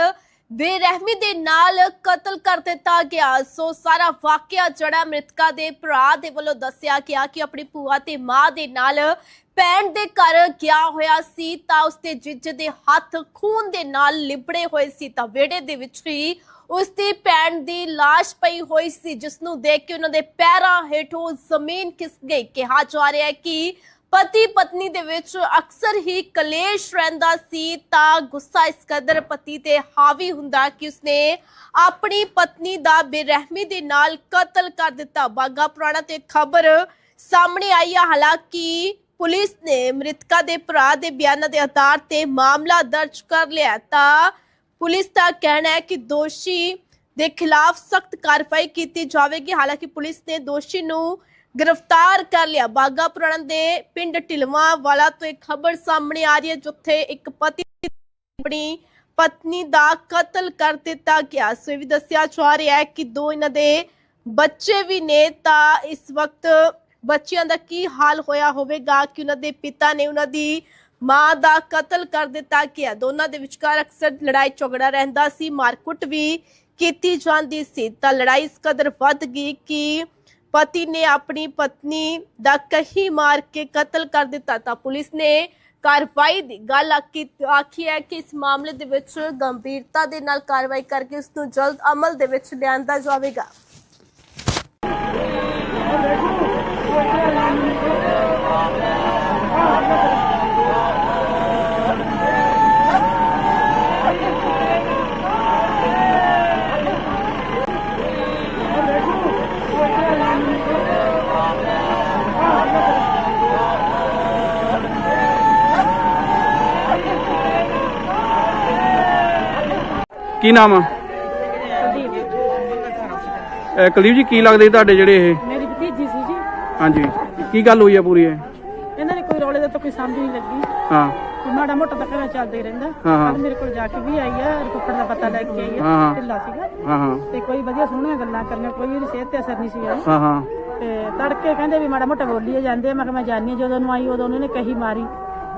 ਬੇਰਹਿਮੀ ਦੇ ਨਾਲ ਕਤਲ ਕਰ ਦਿੱਤਾ ਗਿਆ। ਸੋ ਸਾਰਾ ਵਾਕਿਆ ਜੜਾ ਮ੍ਰਿਤਕਾ ਦੇ ਭਰਾ ਦੇ ਵੱਲੋਂ ਦੱਸਿਆ ਗਿਆ ਕਿ ਆਪਣੀ ਭੂਆ ਤੇ ਮਾਂ ਦੇ ਨਾਲ ਭੈਣ ਦੇ ਘਰ ਗਿਆ ਹੋਇਆ ਸੀ, ਤਾਂ ਉਸਦੇ ਜੀਜ ਦੇ ਹੱਥ ਖੂਨ ਦੇ ਨਾਲ ਲਿਬੜੇ ਹੋਏ ਸੀ। ਤਾਂ ਵਿਹੜੇ ਦੇ ਵਿੱਚ ਹੀ ਉਸਦੀ ਭੈਣ ਦੀ ਲਾਸ਼ ਪਈ ਹੋਈ ਸੀ ਜਿਸ ਨੂੰ ਦੇਖ ਕੇ ਉਹਨਾਂ ਦੇ ਪੈਰਾਂ ਹੇਠੋਂ ਜ਼ਮੀਨ ਖਿਸ ਗਈ। ਕਿਹਾ ਜਾ ਰਿਹਾ ਹੈ ਕਿ ਪਤੀ ਪਤਨੀ ਦੇ ਵਿੱਚ ਅਕਸਰ ਹੀ ਕਲੇਸ਼ ਰਹਿੰਦਾ ਸੀ, ਤਾਂ ਗੁੱਸਾ ਇਸ ਕਦਰ ਪਤੀ ਤੇ ਹਾਵੀ ਹੁੰਦਾ ਕਿ ਉਸਨੇ ਆਪਣੀ ਪਤਨੀ ਦਾ ਬੇਰਹਿਮੀ ਦੇ ਨਾਲ ਕਤਲ ਕਰ ਦਿੱਤਾ। ਬਾਗਾ ਪੁਰਾਣਾ ਤੇ ਖਬਰ ਸਾਹਮਣੇ ਆਈ ਹੈ ਹਾਲਾਂਕਿ ਪੁਲਿਸ ਨੇ ਮ੍ਰਿਤਕਾ ਦੇ ਭਰਾ ਦੇ ਬਿਆਨਾਂ ਦੇ ਆਧਾਰ ਤੇ ਮਾਮਲਾ ਦਰਜ ਕਰ ਲਿਆ, ਤਾਂ ਪੁਲਿਸ ਦਾ ਕਹਿਣਾ ਹੈ ਕਿ ਦੋਸ਼ੀ ਦੇ ਖਿਲਾਫ ਸਖਤ ਕਾਰਵਾਈ ਕੀਤੀ ਜਾਵੇਗੀ। ਹਾਲਾਂਕਿ ਪੁਲਿਸ ਨੇ ਦੋਸ਼ੀ ਨੂੰ ਗ੍ਰਿਫਤਾਰ ਕਰ ਲਿਆ। ਬਾਗਾ ਪੁਰਾਣਾ ਦੇ ਪਿੰਡ ਢਿਲਵਾਂ ਵਾਲਾ ਤੋਂ ਇੱਕ ਖਬਰ ਸਾਹਮਣੇ ਆ ਰਹੀ ਹੈ, ਜਿੱਥੇ ਇੱਕ ਪਤੀ ਆਪਣੀ ਪਤਨੀ ਦਾ ਕਤਲ ਕਰ ਦਿੱਤਾ ਗਿਆ। ਸੋ ਇਹ ਵੀ ਦੱਸਿਆ ਜਾ ਰਿਹਾ ਹੈ ਕਿ ਦੋ ਇਹਨਾਂ ਦੇ ਬੱਚੇ ਵੀ ਨੇ। ਤਾਂ ਇਸ ਵਕਤ ਬੱਚਿਆਂ ਦਾ ਕੀ ਹਾਲ ਹੋਇਆ ਹੋਵੇਗਾ? ਕਿ ਉਹਨਾਂ ਦੇ ਪਿਤਾ ਨੇ ਉਹਨਾਂ ਦੀ ਮਾਂ ਦਾ ਕਤਲ ਕਰ ਦਿੱਤਾ ਗਿਆ। ਦੋਨਾਂ ਦੇ ਵਿਚਕਾਰ ਅਕਸਰ ਲੜਾਈ ਝਗੜਾ ਰਹਿੰਦਾ ਸੀ। ਮਾਰਕੁੱਟ ਵੀ ਕੀਤੀ ਜਾਂਦੀ ਸੀ। ਤਾਂ ਲੜਾਈ ਇਸ ਕਦਰ ਵੱਧ ਗਈ ਕਿ ਪਤੀ ਨੇ ਆਪਣੀ ਪਤਨੀ ਦਾ ਕਹੀ ਮਾਰ ਕੇ ਕਤਲ ਕਰ ਦਿੱਤਾ ਤਾਂ ਪੁਲਿਸ ਨੇ ਕਾਰਵਾਈ ਦੀ ਗੱਲ ਆਖੀ ਆਖੀ ਹੈ ਕਿ ਇਸ ਮਾਮਲੇ ਦੇ ਵਿੱਚ ਗੰਭੀਰਤਾ ਦੇ ਨਾਲ ਕਾਰਵਾਈ ਕਰਕੇ ਉਸ ਨੂੰ ਜਲਦ ਅਮਲ ਦੇ ਵਿੱਚ ਲਿਆਂਦਾ ਜਾਵੇਗਾ। ਕੀ ਨਾਮ ਆ? ਇਹ ਕੁਲਦੀਪ ਜੀ ਕੀ ਲੱਗਦੇ ਤੁਹਾਡੇ ਜਿਹੜੇ ਇਹ? ਮੇਰੀ ਭਤੀਜੀ ਸੀ ਜੀ। ਹਾਂਜੀ। ਕੀ ਗੱਲ ਹੋਈ ਆ ਪੂਰੀ ਇਹ? ਇਹਨਾਂ ਨੇ ਕੋਈ ਰੌਲੇ ਦਾ ਤਾਂ ਕੋਈ ਸਮਝ ਨਹੀਂ ਲੱਗੀ। ਹਾਂ। ਕੋਈ ਮਾੜਾ ਮੋਟਾ ਤਾਂ ਘਰਾਂ ਚੱਲਦਾ ਹੀ ਰਹਿੰਦਾ। ਹਾਂ, ਹਾਂ। ਮੇਰੇ ਕੋਲ ਜਾ ਕੇ ਵੀ ਆਈ ਆ ਰਿਪੋਰਟ ਦਾ ਪਤਾ ਲੈ ਕੇ ਆਈ ਹਾਂ, ਹਾਂ। ਆ ਢਿੱਲਾ ਸੀਗਾ। ਹਾਂ ਹਾਂ। ਤੇ ਕੋਈ ਵਧੀਆ ਸੋਹਣੀਆਂ ਗੱਲਾਂ ਕਰੀਆਂ ਕੋਈ ਉਹਦੀ ਸਿਹਤ ਤੇ ਅਸਰ ਨਹੀਂ ਸੀ ਹੋਇਆ ਹਾਂ ਹਾਂ। ਤੇ ਤੜਕੇ ਕਹਿੰਦੇ ਵੀ ਮਾੜਾ ਮੋਟਾ ਬੋਲੀਏ ਜਾਂਦੇ ਮੈਂ ਕਿਹਾ ਮੈਂ ਜਾਣੀ ਜਦੋਂ ਨੂੰ ਆਈ ਉਦੋਂ ਉਹਨੇ ਕਹੀ ਮਾਰੀ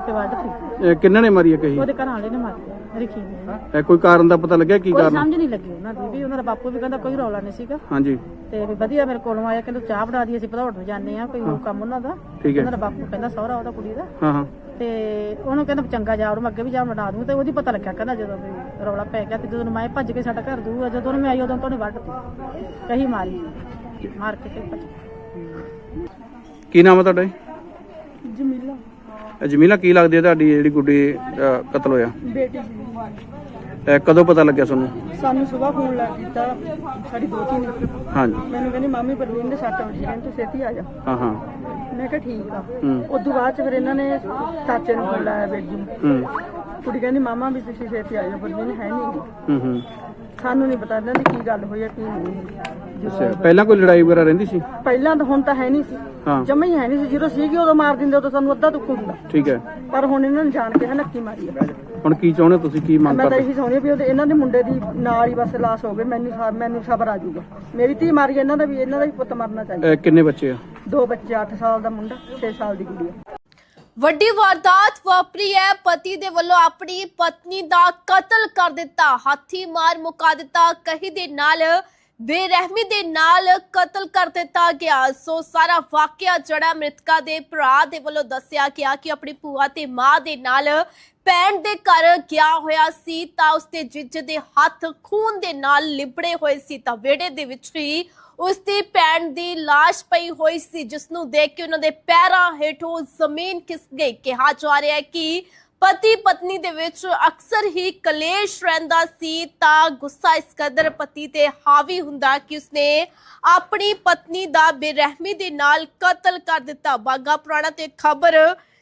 ਤੇ ਵੱਢਤੀ। ਇਹ ਕਿੰਨਾਂ ਨੇ ਮਾਰੀ ਆ ਕਹੀ? ਉਹਦੇ ਘਰ ਵਾਲੇ ਨੇ ਮਾਰੀ। ਰੱਖੀ। ਇਹ ਕੋਈ ਕਾਰਨ ਦਾ ਪਤਾ ਲੱਗਿਆ? ਕੀ ਕੋਈ ਕਾਰਨ? ਸਮਝ ਨਹੀਂ ਲੱਗੀ ਉਹਨਾਂ ਦੀ ਵੀ ਉਹਨਾਂ ਦਾ ਬਾਪੂ ਵੀ ਕਹਿੰਦਾ ਕੋਈ ਰੌਲਾ ਨਹੀਂ ਸੀਗਾ। ਹਾਂਜੀ। ਤੇ ਵੀ ਵਧੀਆ ਮੇਰੇ ਕੋਲੋਂ ਆਇਆ ਕਹਿੰਦਾ ਚਾਹ ਬਣਾ ਦੀ ਅਸੀਂ ਭਦੌੜ ਨੂੰ ਜਾਂਦੇ ਆ ਕੋਈ ਹੋਰ ਕੰਮ ਉਹਨਾਂ ਦਾ। ਠੀਕ ਹੈ। ਉਹਨਾਂ ਦਾ ਬਾਪੂ ਕਹਿੰਦਾ ਸਹੁਰਾ ਉਹਦਾ ਕੁੜੀ ਦਾ। ਹਾਂ ਹਾਂ। ਤੇ ਉਹਨੂੰ ਕਹਿੰਦਾ ਵੀ ਚੰਗਾ ਜਾ ਉਹਨੂੰ ਅੱਗੇ ਵੀ ਜਾ ਬਣਾ ਦੂੰ ਤੇ ਉਹਦੀ ਪਤਾ ਲੱਗਿਆ ਕਹਿੰਦਾ ਜਦੋਂ ਵੀ ਰੌਲਾ ਪੈ ਗਿਆ ਤੇ ਜਦੋਂ ਮੈਂ ਭੱਜ ਕੇ ਸਾਡਾ ਘਰ ਦੂਆ ਜਦੋਂ ਮੈਂ ਆਈ ਉਦੋਂ ਤੋਂ ਉਹਨੇ ਵੱਢਤੀ ਕਹੀ ਮਾਰੀ ਮਾਰ ਕੇ ਤੇ ਭੱਜ ਕੀ ਨਾਮ ਹੈ ਤੁਹਾਡਾ ਜੀ? ਜਮੀਲਾ। ਇਹ ਜਮੀਲਾ ਕੀ ਲੱਗਦੀ ਹੈ ਤੁਹਾਡੀ ਜਿਹੜੀ ਗੁੱਡੀ ਅਹ, ਕਤਲ ਹੋਇਆ? ਬੇਟੀ ਇਹ ਕਦੋਂ ਪਤਾ ਲੱਗਿਆ ਤੁਹਾਨੂੰ? ਸਾਨੂੰ ਸਵੇਰ ਫੋਨ ਲਾ ਕੀਤਾ ਸਾਡੀ ਦੋਤੀ ਨੇ ਹਾਂਜੀ। ਮੈਨੂੰ ਕਹਿੰਦੀ ਮਾਮੀ ਪ੍ਰਵੀਨ ਦੇ 7 ਵਜੇ ਕਹਿੰਦੇ ਤੂੰ ਛੇਤੀ ਆ ਜਾ। ਹਾਂ ਹਾਂ। ਮੈਂ ਕਿਹਾ ਠੀਕ ਆ। ਹੂੰ। ਉਦੋਂ ਬਾਅਦ ਚ ਫਿਰ ਇਹਨਾਂ ਨੇ ਚਾਚੇ ਨੂੰ ਫੋਨ ਲਾਇਆ ਬੇਟੀ ਨੂੰ। ਹੂੰ। ਕੁੜੀ ਕਹਿੰਦੀ ਮਾਮਾ ਵੀ ਤੁਸੀਂ ਛੇਤੀ ਆ ਜਾਓ ਪ੍ਰਵੀਨ ਹੈ ਨਹੀਂ ਹੂੰ ਹੂੰ। ਸਾਨੂੰ ਨਹੀਂ ਪਤਾ ਇਹਨਾਂ ਦੀ ਕੀ ਗੱਲ ਹੋਈ ਹੈ ਕੀ ਨਹੀਂ ਅੱਛਾ ਪਹਿਲਾਂ ਕੋਈ ਲੜਾਈ ਵਗੈਰਾ ਰਹਿੰਦੀ ਸੀ? ਪਹਿਲਾਂ ਤਾਂ ਹੁਣ ਤਾਂ ਹੈ ਨਹੀਂ ਸੀ। ਹਾਂ। ਜਮਾ ਹੀ ਹੈ ਨਹੀਂ ਸੀ। ਜਦੋਂ ਸੀਗੀ ਉਦੋਂ ਮਾਰ ਦਿੰਦੇ ਉਦੋਂ ਸਾਨੂੰ ਅੱਧਾ ਦੁੱਖ ਹੁੰਦਾ। ਠੀਕ ਹੈ। ਪਰ ਹੁਣ ਇਹਨਾਂ ਨੇ ਜਾਣ ਕੇ ਹਨੱਕੀ ਮਾਰੀ ਆ ਹੁਣ ਕੀ ਚਾਹੁੰਦੇ ਹੋ? ਤੁਸੀਂ ਕੀ ਮੰਗ ਮੈਂ ਤਾਂ ਕਰਦੇ? ਇਹੀ ਚਾਹੁੰਦੀ ਹਾਂ ਵੀ ਉਹਦੇ ਇਹਨਾਂ ਦੇ ਮੁੰਡੇ ਦੀ ਨਾਲ ਹੀ ਬਸ ਲਾਸ਼ ਹੋਵੇ ਮੈਨੂੰ ਸਾ- ਮੈਨੂੰ ਸਬਰ ਆ ਜਾਊਗਾ ਮੇਰੀ ਧੀ ਮਾਰੀ ਇਹਨਾਂ ਦਾ ਵੀ ਇਹਨਾਂ ਦਾ ਵੀ ਪੁੱਤ ਮਰਨਾ ਚਾਹੀਦਾ। ਕਿੰਨੇ ਬੱਚੇ ਆ? ਦੋ ਬੱਚੇ 8 ਸਾਲ ਦਾ ਮੁੰਡਾ 6 ਸਾਲ ਦੀ ਕੁੜੀ ਆ। ਵੱਡੀ ਵਾਰਦਾਤ ਵਾਪਰੀ ਹੈ। ਪਤੀ ਦੇ ਵੱਲੋਂ ਆਪਣੀ ਪਤਨੀ ਦਾ ਕਤਲ ਕਰ ਦਿੱਤਾ। ਹਾਥੀ ਮਾਰ ਮੁਕਾ ਦਿੱਤਾ। ਕਹੀ ਦੇ ਨਾਲ ਬੇਰਹਿਮੀ ਦੇ ਨਾਲ ਕਤਲ ਕਰ ਦਿੱਤਾ ਗਿਆ। ਸੋ ਸਾਰਾ ਵਾਕਿਆ ਜੜਾ ਮ੍ਰਿਤਕਾ ਦੇ ਭਰਾ ਦੇ ਵੱਲੋਂ ਦੱਸਿਆ ਗਿਆ ਕਿ ਆਪਣੀ ਭੂਆ ਤੇ ਮਾਂ ਦੇ ਨਾਲ ਭੈਣ ਦੇ ਘਰ ਗਿਆ ਹੋਇਆ ਸੀ ਤਾਂ ਉਸਦੇ ਜੀਜੇ ਦੇ ਹੱਥ ਖੂਨ ਦੇ ਨਾਲ ਲਿਬੜੇ ਹੋਏ ਸੀ ਤਾਂ ਵਿਹੜੇ ਦੇ ਵਿੱਚ ਹੀ ਉਸ ਦੀ ਭੈਣ ਦੀ লাশ ਪਈ ਹੋਈ ਸੀ ਜਿਸ ਨੂੰ ਦੇਖ ਕੇ ਉਹਨਾਂ ਦੇ ਪੈਰਾਂ ਹੇਠੋਂ ਜ਼ਮੀਨ ਖਿਸ ਗਈ। ਕਿਹਾ ਜਾ ਰਿਹਾ ਹੈ ਕਿ ਪਤੀ ਪਤਨੀ ਦੇ ਵਿੱਚ ਅਕਸਰ ਹੀ ਕਲੇਸ਼ ਰਹਿੰਦਾ ਸੀ ਤਾਂ ਗੁੱਸਾ ਇਸ ਕਦਰ ਪਤੀ ਤੇ ਹਾਵੀ ਹੁੰਦਾ ਕਿ ਉਸਨੇ ਆਪਣੀ ਪਤਨੀ ਦਾ ਬੇਰਹਿਮੀ ਦੇ ਨਾਲ ਕਤਲ ਕਰ ਦਿੱਤਾ। ਬਾਗਾ ਪੁਰਾਣਾ ਤੇ ਖਬਰ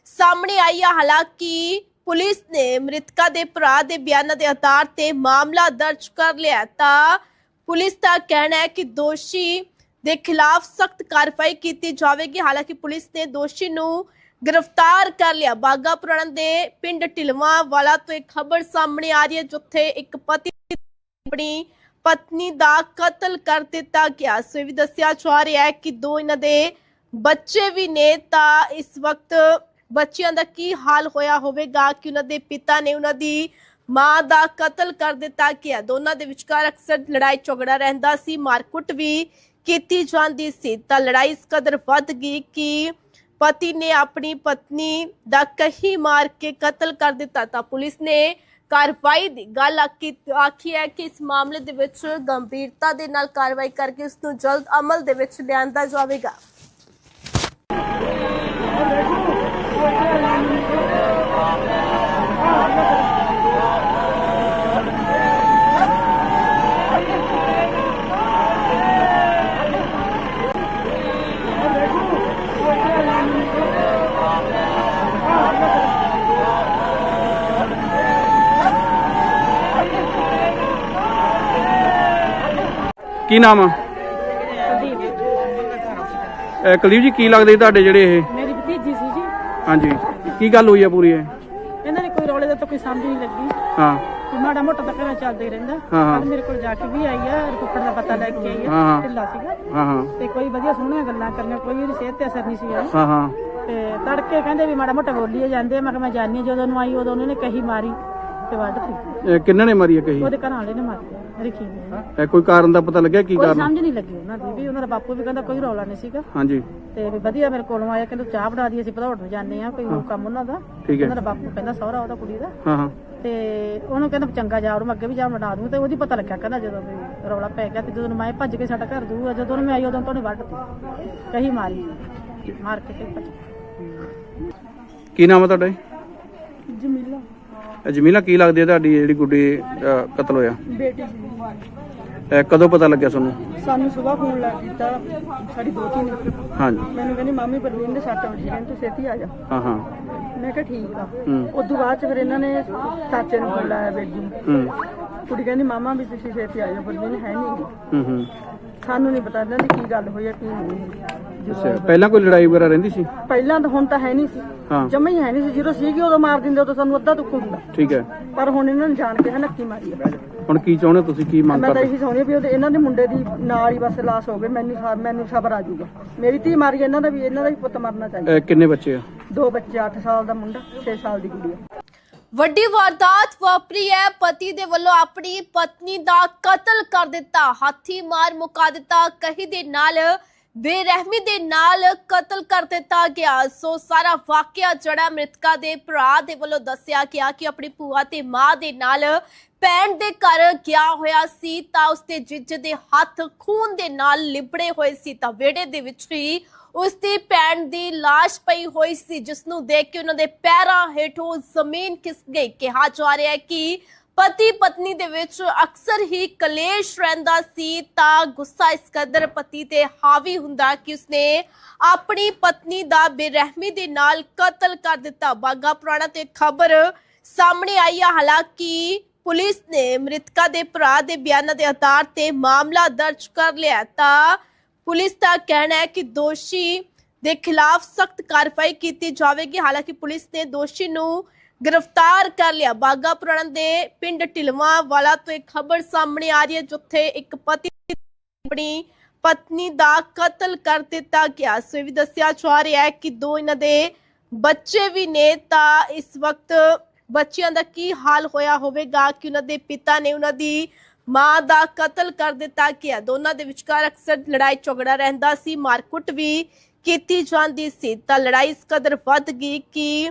ਸਾਹਮਣੇ ਆਈ ਹੈ ਹਾਲਾਂਕਿ ਪੁਲਿਸ ਨੇ ਮ੍ਰਿਤਕਾ ਦੇ ਭਰਾ ਦੇ ਬਿਆਨਾਂ ਦੇ ਆਧਾਰ ਤੇ ਮਾਮਲਾ ਦਰਜ ਕਰ ਲਿਆ ਤਾਂ ਪੁਲਿਸ ਦਾ ਕਹਿਣਾ ਹੈ ਕਿ ਦੋਸ਼ੀ ਦੇ ਖਿਲਾਫ ਸਖਤ ਕਾਰਵਾਈ ਕੀਤੀ ਜਾਵੇਗੀ। ਹਾਲਾਂਕਿ ਪੁਲਿਸ ਨੇ ਦੋਸ਼ੀ ਨੂੰ ਗ੍ਰਿਫਤਾਰ ਕਰ ਲਿਆ। ਬਾਗਾ ਪੁਰਾਣਾ ਦੇ ਪਿੰਡ ਢਿਲਵਾਂ ਵਾਲਾ ਤੋਂ ਇੱਕ ਖਬਰ ਸਾਹਮਣੇ ਆ ਰਹੀ ਹੈ, ਜਿੱਥੇ ਇੱਕ ਪਤੀ ਆਪਣੀ ਪਤਨੀ ਦਾ ਕਤਲ ਕਰ ਦਿੱਤਾ ਗਿਆ। ਸੋ ਵੀ ਦੱਸਿਆ ਜਾ ਰਿਹਾ ਹੈ ਕਿ ਦੋ ਇਹਨਾਂ ਦੇ ਬੱਚੇ ਵੀ ਨੇ। ਤਾਂ ਇਸ ਵਕਤ ਬੱਚਿਆਂ ਦਾ ਕੀ ਹਾਲ ਹੋਇਆ ਹੋਵੇਗਾ? ਕਿ ਉਹਨਾਂ ਦੇ ਪਿਤਾ ਨੇ ਉਹਨਾਂ ਦੀ ਮਾਂ ਦਾ ਕਤਲ ਕਰ ਦਿੱਤਾ ਗਿਆ। ਦੋਨਾਂ ਦੇ ਵਿਚਕਾਰ ਅਕਸਰ ਲੜਾਈ ਝਗੜਾ ਰਹਿੰਦਾ ਸੀ, ਮਾਰਕੁੱਟ ਵੀ ਕੀਤੀ ਜਾਂਦੀ ਸੀ। ਤਾਂ ਲੜਾਈ ਇਸ ਕਦਰ ਵੱਧ ਗਈ ਕਿ ਪਤੀ ਨੇ ਆਪਣੀ ਪਤਨੀ ਦਾ ਕਹੀ ਮਾਰ ਕੇ ਕਤਲ ਕਰ ਦਿੱਤਾ। ਤਾਂ ਪੁਲਿਸ ਨੇ ਕਾਰਵਾਈ ਦੀ ਗੱਲ ਆਖੀ ਹੈ ਕਿ ਇਸ ਮਾਮਲੇ ਦੇ ਵਿੱਚ ਗੰਭੀਰਤਾ ਦੇ ਨਾਲ ਕਾਰਵਾਈ ਕਰਕੇ ਇਸ ਨੂੰ ਜਲਦ ਅਮਲ ਦੇ ਵਿੱਚ ਲਿਆਂਦਾ ਜਾਵੇਗਾ। ਕੀ ਨਾਮ ਆ? ਕੁਲਦੀਪ। ਜੀ ਕੀ ਲੱਗਦੇ ਤੁਹਾਡੇ ਜਿਹੜੇ ਇਹ? ਹਾਂਜੀ। ਕੀ ਗੱਲ ਹੋਈ ਆ ਪੂਰੀ ਇਹ? ਇਹਨਾਂ ਨੇ ਕੋਈ ਰੌਲੇ ਦਾ ਤਾਂ ਕੋਈ ਸਮਝ ਨਹੀਂ ਲੱਗੀ। ਹਾਂ। ਮਾੜਾ ਮੋਟਾ ਤਾਂ ਘਰਾਂ ਚੱਲਦਾ ਰਹਿੰਦਾ। ਹਾਂ, ਹਾਂ। ਮੇਰੇ ਕੋਲ ਜਾ ਕੇ ਵੀ ਆਈ ਆ ਰਿਪੋਰਟ ਦਾ ਪਤਾ ਲੈ ਕੇ ਆਈ ਹਾਂ, ਆ ਹਾਂ। ਢਿੱਲਾ ਸੀਗਾ। ਹਾਂ ਹਾਂ। ਤੇ ਕੋਈ ਵਧੀਆ ਸੋਹਣੀਆਂ ਗੱਲਾਂ ਕਰਨੀਆਂ ਕੋਈ ਉਹਦੀ ਸਿਹਤ ਤੇ ਅਸਰ ਨਹੀਂ ਸੀ ਆਇਆ ਹਾਂ ਹਾਂ। ਤੇ ਤੜਕੇ ਕਹਿੰਦੇ ਵੀ ਮਾੜਾ ਮੋਟਾ ਬੋਲੀਏ ਜਾਂਦੇ ਆ। ਮੈਂ ਕਿਹਾ ਮੈਂ ਜਾਣੀ। ਜਦੋਂ ਨੂੰ ਆਈ ਉਦੋਂ ਉਹਨੇ ਕਹੀ ਮਾਰੀ ਤੇ ਵੱਢਤੀ। ਇਹ ਕਿੰਨਾਂ ਨੇ ਮਾਰੀ ਆ ਕਹੀ? ਉਹਦੇ ਘਰ ਵਾਲੇ ਨੇ ਮਾਰੀ। ਰਖੀ ਇਹ ਕੋਈ ਕਾਰਨ ਦਾ ਪਤਾ ਲੱਗਿਆ? ਕੀ ਕੋਈ ਕਾਰਨ? ਸਮਝ ਨਹੀਂ ਲੱਗੀ ਉਹਨਾਂ ਦੀ ਵੀ। ਉਹਨਾਂ ਦਾ ਬਾਪੂ ਵੀ ਕਹਿੰਦਾ ਕੋਈ ਰੌਲਾ ਨਹੀਂ ਸੀਗਾ। ਹਾਂਜੀ। ਤੇ ਵੀ ਵਧੀਆ ਮੇਰੇ ਕੋਲੋਂ ਆਇਆ ਕਹਿੰਦਾ ਚਾਹ ਬਣਾ ਦੀ ਅਸੀਂ ਭਦੌੜ ਨੂੰ ਜਾਂਦੇ ਆ ਕੋਈ ਹੋਰ ਕੰਮ ਉਹਨਾਂ ਦਾ। ਠੀਕ ਹੈ। ਉਹਨਾਂ ਦਾ ਬਾਪੂ ਕਹਿੰਦਾ ਸਹੁਰਾ ਉਹਦਾ ਕੁੜੀ ਦਾ। ਹਾਂ ਹਾਂ। ਤੇ ਉਹਨੂੰ ਕਹਿੰਦਾ ਵੀ ਚੰਗਾ ਜਾ ਮੈਂ ਅੱਗੇ ਵੀ ਜਾ ਬਣਾ ਦੂੰ। ਤੇ ਉਹਦੀ ਪਤਾ ਲੱਗਿਆ ਕਹਿੰਦਾ ਜਦੋਂ ਵੀ ਰੌਲਾ ਪੈ ਗਿਆ ਤੇ ਜਦੋਂ ਮੈਂ ਭੱਜ ਕੇ ਸਾਡਾ ਘਰ ਦੂਆ ਜਦੋਂ ਉਹਨੇ ਮੈਂ ਆਈ ਉਦੋਂ ਤੋਂ ਉਹਨੇ ਵੱਢਤੀ ਕਹੀ ਮਾਰੀ। ਮਾਰ ਕੇ ਤੇ ਭੱਜ ਕੀ ਨਾਮ ਆ ਤੁਹਾਡਾ ਜੀ? ਜਮੀਲਾ। ਇਹ ਜਮੀਲਾ ਕੀ ਲੱਗਦੀ ਹੈ ਤੁਹਾਡੀ ਜਿਹੜੀ ਗੁੱਡੀ ਅਹ, ਕਤਲ ਹੋਇਆ? ਬੇਟੀ ਇਹ ਕਦੋਂ ਪਤਾ ਲੱਗਿਆ ਤੁਹਾਨੂੰ? ਸਾਨੂੰ ਸਵੇਰ ਫੋਨ ਲਾ ਕੀਤਾ ਸਾਡੀ ਦੋਤੀ ਨੇ ਹਾਂਜੀ। ਮੈਨੂੰ ਕਹਿੰਦੀ ਮਾਮੀ ਪ੍ਰਵੀਨ ਦੇ ਸੱਟ ਵਜੀ ਕਹਿੰਦੀ ਤੂੰ ਛੇਤੀ ਆ ਜਾ। ਹਾਂ ਹਾਂ। ਮੈਂ ਕਿਹਾ ਠੀਕ ਆ। ਹੂੰ। ਉਦੋਂ ਬਾਅਦ ਚ ਫਿਰ ਇਹਨਾਂ ਨੇ ਚਾਚੇ ਨੂੰ ਫੋਨ ਲਾਇਆ ਬੇਟੀ ਨੂੰ। ਹੂੰ। ਕੁੜੀ ਕਹਿੰਦੀ ਮਾਮਾ ਵੀ ਤੁਸੀਂ ਛੇਤੀ ਆ ਜਾਓ ਪ੍ਰਵੀਨ ਹੈ ਨਹੀਂ। ਹੂੰ ਹੂੰ। ਸਾਨੂੰ ਨਹੀਂ ਪਤਾ ਇਹਨਾਂ ਦੀ ਕੀ ਗੱਲ ਹੋਈ ਹੈ ਕੀ ਨਹੀਂ ਹੋਈ। ਅੱਛਾ ਪਹਿਲਾਂ ਕੋਈ ਲੜਾਈ ਵਗੈਰਾ ਰਹਿੰਦੀ ਸੀ? ਪਹਿਲਾਂ ਤਾਂ ਹੁਣ ਤਾਂ ਹੈ ਨਹੀਂ ਸੀ। ਹਾਂ। ਜਮਾ ਹੀ ਹੈ ਨਹੀਂ ਸੀ। ਜਦੋਂ ਸੀਗੀ ਉਦੋਂ ਮਾਰ ਦਿੰਦੇ ਉਦੋਂ ਸਾਨੂੰ ਅੱਧਾ ਦੁੱਖ ਹੁੰਦਾ। ਠੀਕ ਹੈ। ਪਰ ਹੁਣ ਇਹਨਾਂ ਨੇ ਜਾਣ ਕੇ ਹਨੱਕੀ ਮਾਰੀ ਆ ਹੁਣ ਕੀ ਚਾਹੁੰਦੇ ਹੋ ਤੁਸੀਂ ਕੀ ਮੰਗ ਮੈਂ ਤਾਂ ਕਰਦੇ? ਇਹੀ ਚਾਹੁੰਦੀ ਵੀ ਉਹਦੇ ਇਹਨਾਂ ਦੇ ਮੁੰਡੇ ਦੀ ਨਾਲ ਹੀ ਬਸ ਲਾਸ ਹੋ ਗਈ ਮੈਨੂੰ ਸਾ- ਮੈਨੂੰ ਸਬਰ ਆ ਜਾਊਗਾ। ਮੇਰੀ ਧੀ ਮਾਰੀ ਇਹਨਾਂ ਦਾ ਵੀ ਇਹਨਾਂ ਦਾ ਵੀ ਪੁੱਤ ਮਰਨਾ ਚਾਹੀਦਾ। ਕਿੰਨੇ ਬੱਚੇ ਆ? ਦੋ ਬੱਚੇ 8 ਸਾਲ ਦਾ ਮੁੰਡਾ 6 ਸਾਲ ਦੀ ਕੁੜੀ ਆ। ਵੱਡੀ ਵਾਰਦਾਤ ਵਾਪਰੀ ਹੈ। ਪਤੀ ਦੇ ਵੱਲੋਂ ਆਪਣੀ ਪਤਨੀ ਦਾ ਕਤਲ ਕਰ ਦਿੱਤਾ। ਹਾਥੀ ਮਾਰ ਮੁਕਾ ਦਿੱਤਾ। ਕਹੀ ਦੇ ਨਾਲ, ਬੇਰਹਿਮੀ ਦੇ ਨਾਲ ਕਤਲ ਕਰ ਦਿੱਤਾ ਗਿਆ। ਸੋ ਸਾਰਾ ਵਾਕਿਆ ਜਿਹੜਾ ਮ੍ਰਿਤਕਾ ਦੇ ਭਰਾ ਦੇ ਵੱਲੋਂ ਦੱਸਿਆ ਗਿਆ ਕਿ ਆਪਣੀ ਭੂਆ ਤੇ ਮਾਂ ਦੇ ਨਾਲ ਭੈਣ ਦੇ ਘਰ ਗਿਆ ਹੋਇਆ ਸੀ, ਤਾਂ ਉਸਦੇ ਜੀਜੇ ਦੇ ਹੱਥ ਖੂਨ ਦੇ ਨਾਲ ਲਿਬੜੇ ਹੋਏ ਸੀ। ਤਾਂ ਵਿਹੜੇ ਦੇ ਵਿੱਚ ਹੀ ਉਸ ਦੀ ਭੈਣ ਦੀ লাশ ਪਈ ਹੋਈ ਸੀ ਜਿਸ ਨੂੰ ਦੇਖ ਕੇ ਉਹਨਾਂ ਦੇ ਪੈਰਾਂ ਹੇਠੋਂ ਜ਼ਮੀਨ ਖਿਸ ਗਈ। ਕਿਹਾ ਜਾ ਰਿਹਾ ਹੈ ਕਿ ਪਤੀ ਪਤਨੀ ਦੇ ਵਿੱਚ ਅਕਸਰ ਹੀ ਕਲੇਸ਼ ਰਹਿੰਦਾ ਸੀ, ਤਾਂ ਗੁੱਸਾ ਇਸ ਕਦਰ ਪਤੀ ਤੇ ਹਾਵੀ ਹੁੰਦਾ ਕਿ ਉਸਨੇ ਆਪਣੀ ਪਤਨੀ ਦਾ ਬੇਰਹਿਮੀ ਦੇ ਨਾਲ ਕਤਲ ਕਰ ਦਿੱਤਾ। ਬਾਗਾ ਪੁਰਾਣਾ ਤੇ ਖਬਰ ਸਾਹਮਣੇ ਆਈ ਹੈ ਹਾਲਾਂਕਿ ਪੁਲਿਸ ਨੇ ਮ੍ਰਿਤਕਾ ਦੇ ਭਰਾ ਦੇ ਬਿਆਨਾਂ ਦੇ ਆਧਾਰ ਤੇ ਮਾਮਲਾ ਦਰਜ ਕਰ ਲਿਆ ਤਾਂ ਪੁਲਿਸ ਦਾ ਕਹਿਣਾ ਹੈ ਕਿ ਦੋਸ਼ੀ ਦੇ ਖਿਲਾਫ ਸਖਤ ਕਾਰਵਾਈ ਕੀਤੀ ਜਾਵੇਗੀ। ਹਾਲਾਂਕਿ ਪੁਲਿਸ ਨੇ ਦੋਸ਼ੀ ਨੂੰ ਗ੍ਰਿਫਤਾਰ ਕਰ ਲਿਆ। ਬਾਗਾ ਪੁਰਾਣਾ ਦੇ ਪਿੰਡ ਢਿਲਵਾਂ ਵਾਲਾ ਤੋਂ ਇੱਕ ਖਬਰ ਸਾਹਮਣੇ ਆ ਰਹੀ ਹੈ, ਜਿੱਥੇ ਇੱਕ ਪਤੀ ਆਪਣੀ ਪਤਨੀ ਦਾ ਕਤਲ ਕਰ ਦਿੱਤਾ ਗਿਆ। ਸੋ ਇਹ ਵੀ ਦੱਸਿਆ ਜਾ ਰਿਹਾ ਹੈ ਕਿ ਦੋ ਇਹਨਾਂ ਦੇ ਬੱਚੇ ਵੀ ਨੇ। ਤਾਂ ਇਸ ਵਕਤ ਬੱਚਿਆਂ ਦਾ ਕੀ ਹਾਲ ਹੋਇਆ ਹੋਵੇਗਾ ਕਿ ਉਹਨਾਂ ਦੇ ਪਿਤਾ ਨੇ ਉਹਨਾਂ ਦੀ ਮਾਂ ਦਾ ਕਤਲ ਕਰ ਦਿੱਤਾ ਗਿਆ। ਦੋਨਾਂ ਦੇ ਵਿਚਕਾਰ ਅਕਸਰ ਲੜਾਈ ਝਗੜਾ ਰਹਿੰਦਾ ਸੀ। ਮਾਰਕੁੱਟ ਵੀ ਕੀਤੀ ਜਾਂਦੀ ਸੀ। ਤਾਂ ਲੜਾਈ ਇਸ ਕਦਰ ਵੱਧ ਗਈ ਕਿ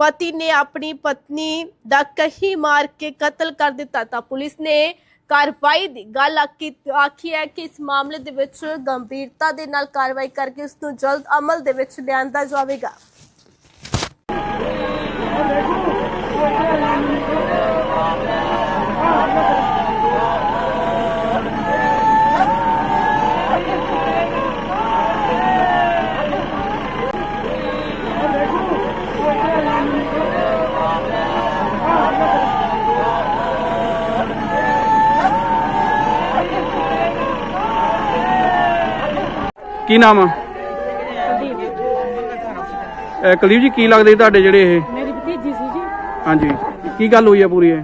ਪਤੀ ਨੇ ਆਪਣੀ ਪਤਨੀ ਦਾ ਕਹੀ ਮਾਰ ਕੇ ਕਤਲ ਕਰ ਦਿੱਤਾ। ਤਾਂ ਪੁਲਿਸ ਨੇ ਕਾਰਵਾਈ ਦੀ ਗੱਲ ਆਖੀ ਹੈ ਕਿ ਇਸ ਮਾਮਲੇ ਦੇ ਵਿੱਚ ਗੰਭੀਰਤਾ ਦੇ ਨਾਲ ਕਾਰਵਾਈ ਕਰਕੇ ਉਸ ਨੂੰ ਜਲਦ ਅਮਲ ਦੇ ਵਿੱਚ ਲਿਆਂਦਾ ਜਾਵੇਗਾ। ਕੀ ਨਾਮ ਆ? ਅਹ ਕੁਲਦੀਪ ਜੀ ਕੀ ਲੱਗਦੇ ਤੁਹਾਡੇ ਜਿਹੜੇ ਇਹ? ਮੇਰੀ ਭਤੀਜੀ ਸੀ ਜੀ। ਹਾਂਜੀ। ਕੀ ਗੱਲ ਹੋਈ ਆ ਪੂਰੀ ਇਹ?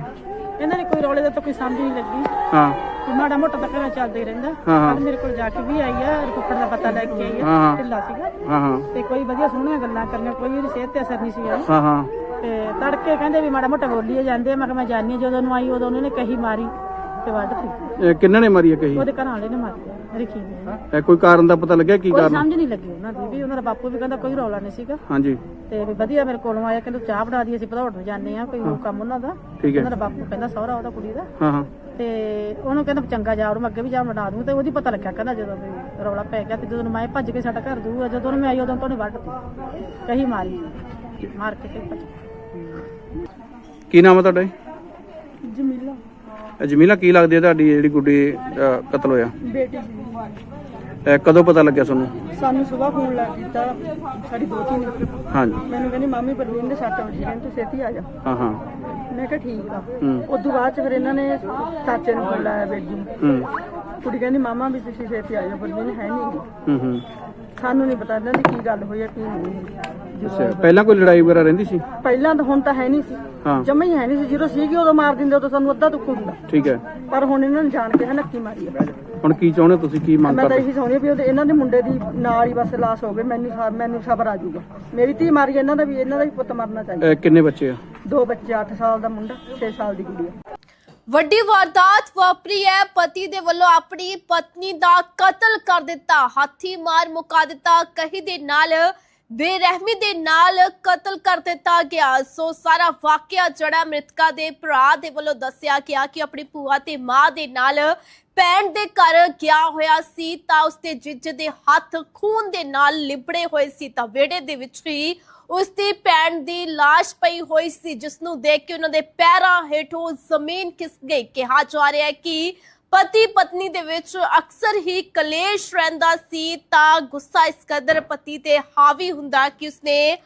ਇਹਨਾਂ ਨੇ ਕੋਈ ਰੌਲੇ ਦਾ ਤਾਂ ਕੋਈ ਸਮਝ ਨਹੀਂ ਲੱਗੀ। ਹਾਂ। ਕੋਈ ਮਾੜਾ ਮੋਟਾ ਤਾਂ ਘਰਾਂ ਚੱਲਦਾ ਹੀ ਰਹਿੰਦਾ। ਹਾਂ, ਹਾਂ। ਮੇਰੇ ਕੋਲ ਜਾ ਕੇ ਵੀ ਆਈ ਆ ਰਿਪੋਰਟ ਦਾ ਪਤਾ ਲੈ ਕੇ ਆਈ ਹਾਂ, ਹਾਂ। ਆ ਢਿੱਲਾ ਸੀਗਾ। ਹਾਂ ਹਾਂ। ਤੇ ਕੋਈ ਵਧੀਆ ਸੋਹਣੀਆਂ ਗੱਲਾਂ ਕਰਨੀਆਂ ਕੋਈ ਉਹਦੀ ਸਿਹਤ ਤੇ ਅਸਰ ਨਹੀਂ ਸੀ ਆਇਆ ਹਾਂ ਹਾਂ। ਤੇ ਤੜਕੇ ਕਹਿੰਦੇ ਵੀ ਮਾੜਾ ਮੋਟਾ ਬੋਲੀਏ ਜਾਂਦੇ ਆ। ਮੈਂ ਕਿਹਾ ਮੈਂ ਜਾਣੀ ਆ। ਜਦੋਂ ਨੂੰ ਆਈ ਉਦੋਂ ਉਹਨੇ ਕਹੀ ਮਾਰੀ ਤੇ ਵੱਢਤੀ। ਇਹ ਕਿੰਨਾਂ ਨੇ ਮਾਰੀ ਆ ਕਹੀ? ਉਹਦੇ ਘਰ ਵਾਲੇ ਨੇ ਮਾਰੀ ਰਿਖੀ ਨੇ ਇਹ ਕੋਈ ਕਾਰਨ ਦਾ ਪਤਾ ਲੱਗਿਆ? ਕੀ ਕੋਈ ਕਾਰਨ? ਸਮਝ ਨਹੀਂ ਲੱਗੀ ਉਹਨਾਂ ਦੀ ਵੀ ਉਹਨਾਂ ਦਾ ਬਾਪੂ ਵੀ ਕਹਿੰਦਾ ਕੋਈ ਰੌਲਾ ਨਹੀਂ ਸੀਗਾ। ਹਾਂਜੀ। ਤੇ ਵੀ ਵਧੀਆ ਮੇਰੇ ਕੋਲੋਂ ਆਇਆ ਕਹਿੰਦਾ ਚਾਹ ਬਣਾ ਦੀ ਅਸੀਂ ਭਦੌੜ ਨੂੰ ਜਾਂਦੇ ਆ ਕੋਈ ਹੋਰ ਕੰਮ ਉਹਨਾਂ ਦਾ। ਠੀਕ ਹੈ। ਉਹਨਾਂ ਦਾ ਬਾਪੂ ਕਹਿੰਦਾ ਸਹੁਰਾ ਉਹਦਾ ਕੁੜੀ ਦਾ। ਹਾਂ ਹਾਂ। ਤੇ ਉਹਨੂੰ ਕਹਿੰਦਾ ਵੀ ਚੰਗਾ ਜਾ ਉਹ ਮੈਂ ਅੱਗੇ ਵੀ ਜਾ ਬਣਾ ਦੂੰ ਤੇ ਉਹਦੀ ਪਤਾ ਲੱਗਿਆ ਕਹਿੰਦਾ ਜਦੋਂ ਵੀ ਰੌਲਾ ਪੈ ਗਿਆ ਤੇ ਜਦੋਂ ਮੈਂ ਭੱਜ ਕੇ ਸਾਡਾ ਘਰ ਦੂਆ ਜਦੋਂ ਉਹਨੇ ਮੈਂ ਆਈ ਉਦੋਂ ਤੋਂ ਨਹੀਂ ਵੱਢਤੀ। ਕਹੀ ਮਾਰੀ। ਮਾਰ ਕੇ ਤੇ ਭੱਜ ਕੀ ਨਾਮ ਆ ਤੁਹਾਡਾ ਜੀ? ਜਮੀਲਾ। ਇਹ ਜਮੀਲਾ ਕੀ ਲੱਗਦੀ ਹੈ ਤੁਹਾਡੀ ਜਿਹੜੀ ਗੁੱਡੀ ਕਤਲ ਹੋਇਆ? ਬੇਟੀ ਇਹ ਕਦੋਂ ਪਤਾ ਲੱਗਿਆ ਤੁਹਾਨੂੰ? ਸਾਨੂੰ ਸਵੇਰ ਫੋਨ ਲਾ ਦਿੱਤਾ ਸਾਡੀ ਦੋਤੀ ਨੇ ਹਾਂਜੀ। ਮੈਨੂੰ ਕਹਿੰਦੀ ਮਾਮੀ ਪ੍ਰਵੀਨ ਦੇ ਸੱਟ ਵਜੀ ਕਹਿੰਦੀ ਤੂੰ ਛੇਤੀ ਆ ਜਾ। ਹਾਂ ਹਾਂ। ਮੈਂ ਕਿਹਾ ਠੀਕ ਆ। ਹੂੰ। ਉਦੋਂ ਬਾਅਦ ਚ ਫਿਰ ਇਹਨਾਂ ਨੇ ਚਾਚੇ ਨੂੰ ਫੋਨ ਲਾਇਆ ਬੇਟੀ ਨੂੰ। ਹੂੰ। ਕੁੜੀ ਕਹਿੰਦੀ ਮਾਮਾ ਵੀ ਤੁਸੀਂ ਛੇਤੀ ਆ ਜਾਓ ਪ੍ਰਵੀਨ ਹੈ ਨਹੀਂ। ਹੂੰ ਹੂੰ। ਸਾਨੂੰ ਨਹੀਂ ਪਤਾ ਇਹਨਾਂ ਦੀ ਕੀ ਗੱਲ ਹੋਈ ਹੈ ਕੀ ਨਹੀਂ ਅੱਛਾ ਪਹਿਲਾਂ ਕੋਈ ਲੜਾਈ ਵਗੈਰਾ ਰਹਿੰਦੀ ਸੀ? ਪਹਿਲਾਂ ਤਾਂ ਹੁਣ ਤਾਂ ਹੈ ਨਹੀਂ ਸੀ। ਹਾਂ। ਜਮਾ ਹੀ ਹੈ ਨਹੀਂ ਸੀ। ਜਦੋਂ ਸੀਗੀ ਉਦੋਂ ਮਾਰ ਦਿੰਦੇ ਉਦੋਂ ਸਾਨੂੰ ਅੱਧਾ ਦੁੱਖ ਹੁੰਦਾ। ਠੀਕ ਹੈ। ਪਰ ਹੁਣ ਇਹਨਾਂ ਨੇ ਜਾਣ ਕੇ ਹੈ ਨੱਕੀ ਮਾਰੀ ਆ ਹੁਣ ਕੀ ਚਾਹੁੰਦੇ ਹੋ ਤੁਸੀਂ ਕੀ ਮੰਗ ਮੈਂ ਤਾਂ ਕਰਦੇ? ਇਹੀ ਚਾਹੁੰਦੀ ਹਾਂ ਵੀ ਉਹਦੇ ਇਹਨਾਂ ਦੇ ਮੁੰਡੇ ਦੀ ਨਾਲ ਹੀ ਬਸ ਲਾਸ ਹੋਵੇ ਮੈਨੂੰ ਸਾ- ਮੈਨੂੰ ਸਬਰ ਆ ਜਾਊਗਾ। ਮੇਰੀ ਧੀ ਮਾਰੀ ਇਹਨਾਂ ਦਾ ਵੀ ਇਹਨਾਂ ਦਾ ਵੀ ਪੁੱਤ ਮਰਨਾ ਚਾਹੀਦਾ। ਕਿੰਨੇ ਬੱਚੇ ਆ? ਦੋ ਬੱਚੇ 8 ਸਾਲ ਦਾ ਮੁੰਡਾ 6 ਸਾਲ ਦੀ ਕੁੜੀ ਆ। ਵੱਡੀ ਵਾਰਦਾਤ ਵਾਪਰੀ ਹੈ। ਪਤੀ ਦੇ ਵੱਲੋਂ ਆਪਣੀ ਪਤਨੀ ਦਾ ਕਤਲ ਕਰ ਦਿੱਤਾ। ਹਾਥੀ ਮਾਰ ਮੁਕਾ ਦਿੱਤਾ। ਕਹੀ ਦੇ ਨਾਲ, ਬੇਰਹਿਮੀ ਦੇ ਨਾਲ ਕਤਲ ਕਰ ਦਿੱਤਾ ਗਿਆ। ਸੋ ਸਾਰਾ ਵਾਕਿਆ ਜੜਾ ਮ੍ਰਿਤਕਾ ਦੇ ਭਰਾ ਦੇ ਵੱਲੋਂ ਦੱਸਿਆ ਗਿਆ ਕਿ ਆਪਣੀ ਭੂਆ ਤੇ ਮਾਂ ਦੇ ਨਾਲ ਭੈਣ ਦੇ ਘਰ ਗਿਆ ਹੋਇਆ ਸੀ, ਤਾਂ ਉਸਦੇ ਜੀਜੇ ਦੇ ਹੱਥ ਖੂਨ ਦੇ ਨਾਲ ਲਿਬੜੇ ਹੋਏ ਸੀ। ਤਾਂ ਵਿਹੜੇ ਦੇ ਵਿੱਚ ਹੀ ਉਸ ਦੀ ਭੈਣ ਦੀ ਲਾਸ਼ ਪਈ ਹੋਈ ਸੀ ਜਿਸ ਨੂੰ ਦੇਖ ਕੇ ਉਹਨਾਂ ਦੇ ਪੈਰਾਂ ਹੇਠੋਂ ਜ਼ਮੀਨ ਖਿਸਕ ਗਈ। ਕਿਹਾ ਜਾ ਰਿਹਾ ਹੈ ਕਿ ਪਤੀ ਪਤਨੀ ਦੇ ਵਿੱਚ ਅਕਸਰ ਹੀ ਕਲੇਸ਼ ਰਹਿੰਦਾ ਸੀ ਤਾਂ ਗੁੱਸਾ ਇਸ ਕਦਰ ਪਤੀ ਤੇ ਹਾਵੀ ਹੁੰਦਾ ਕਿ ਉਸਨੇ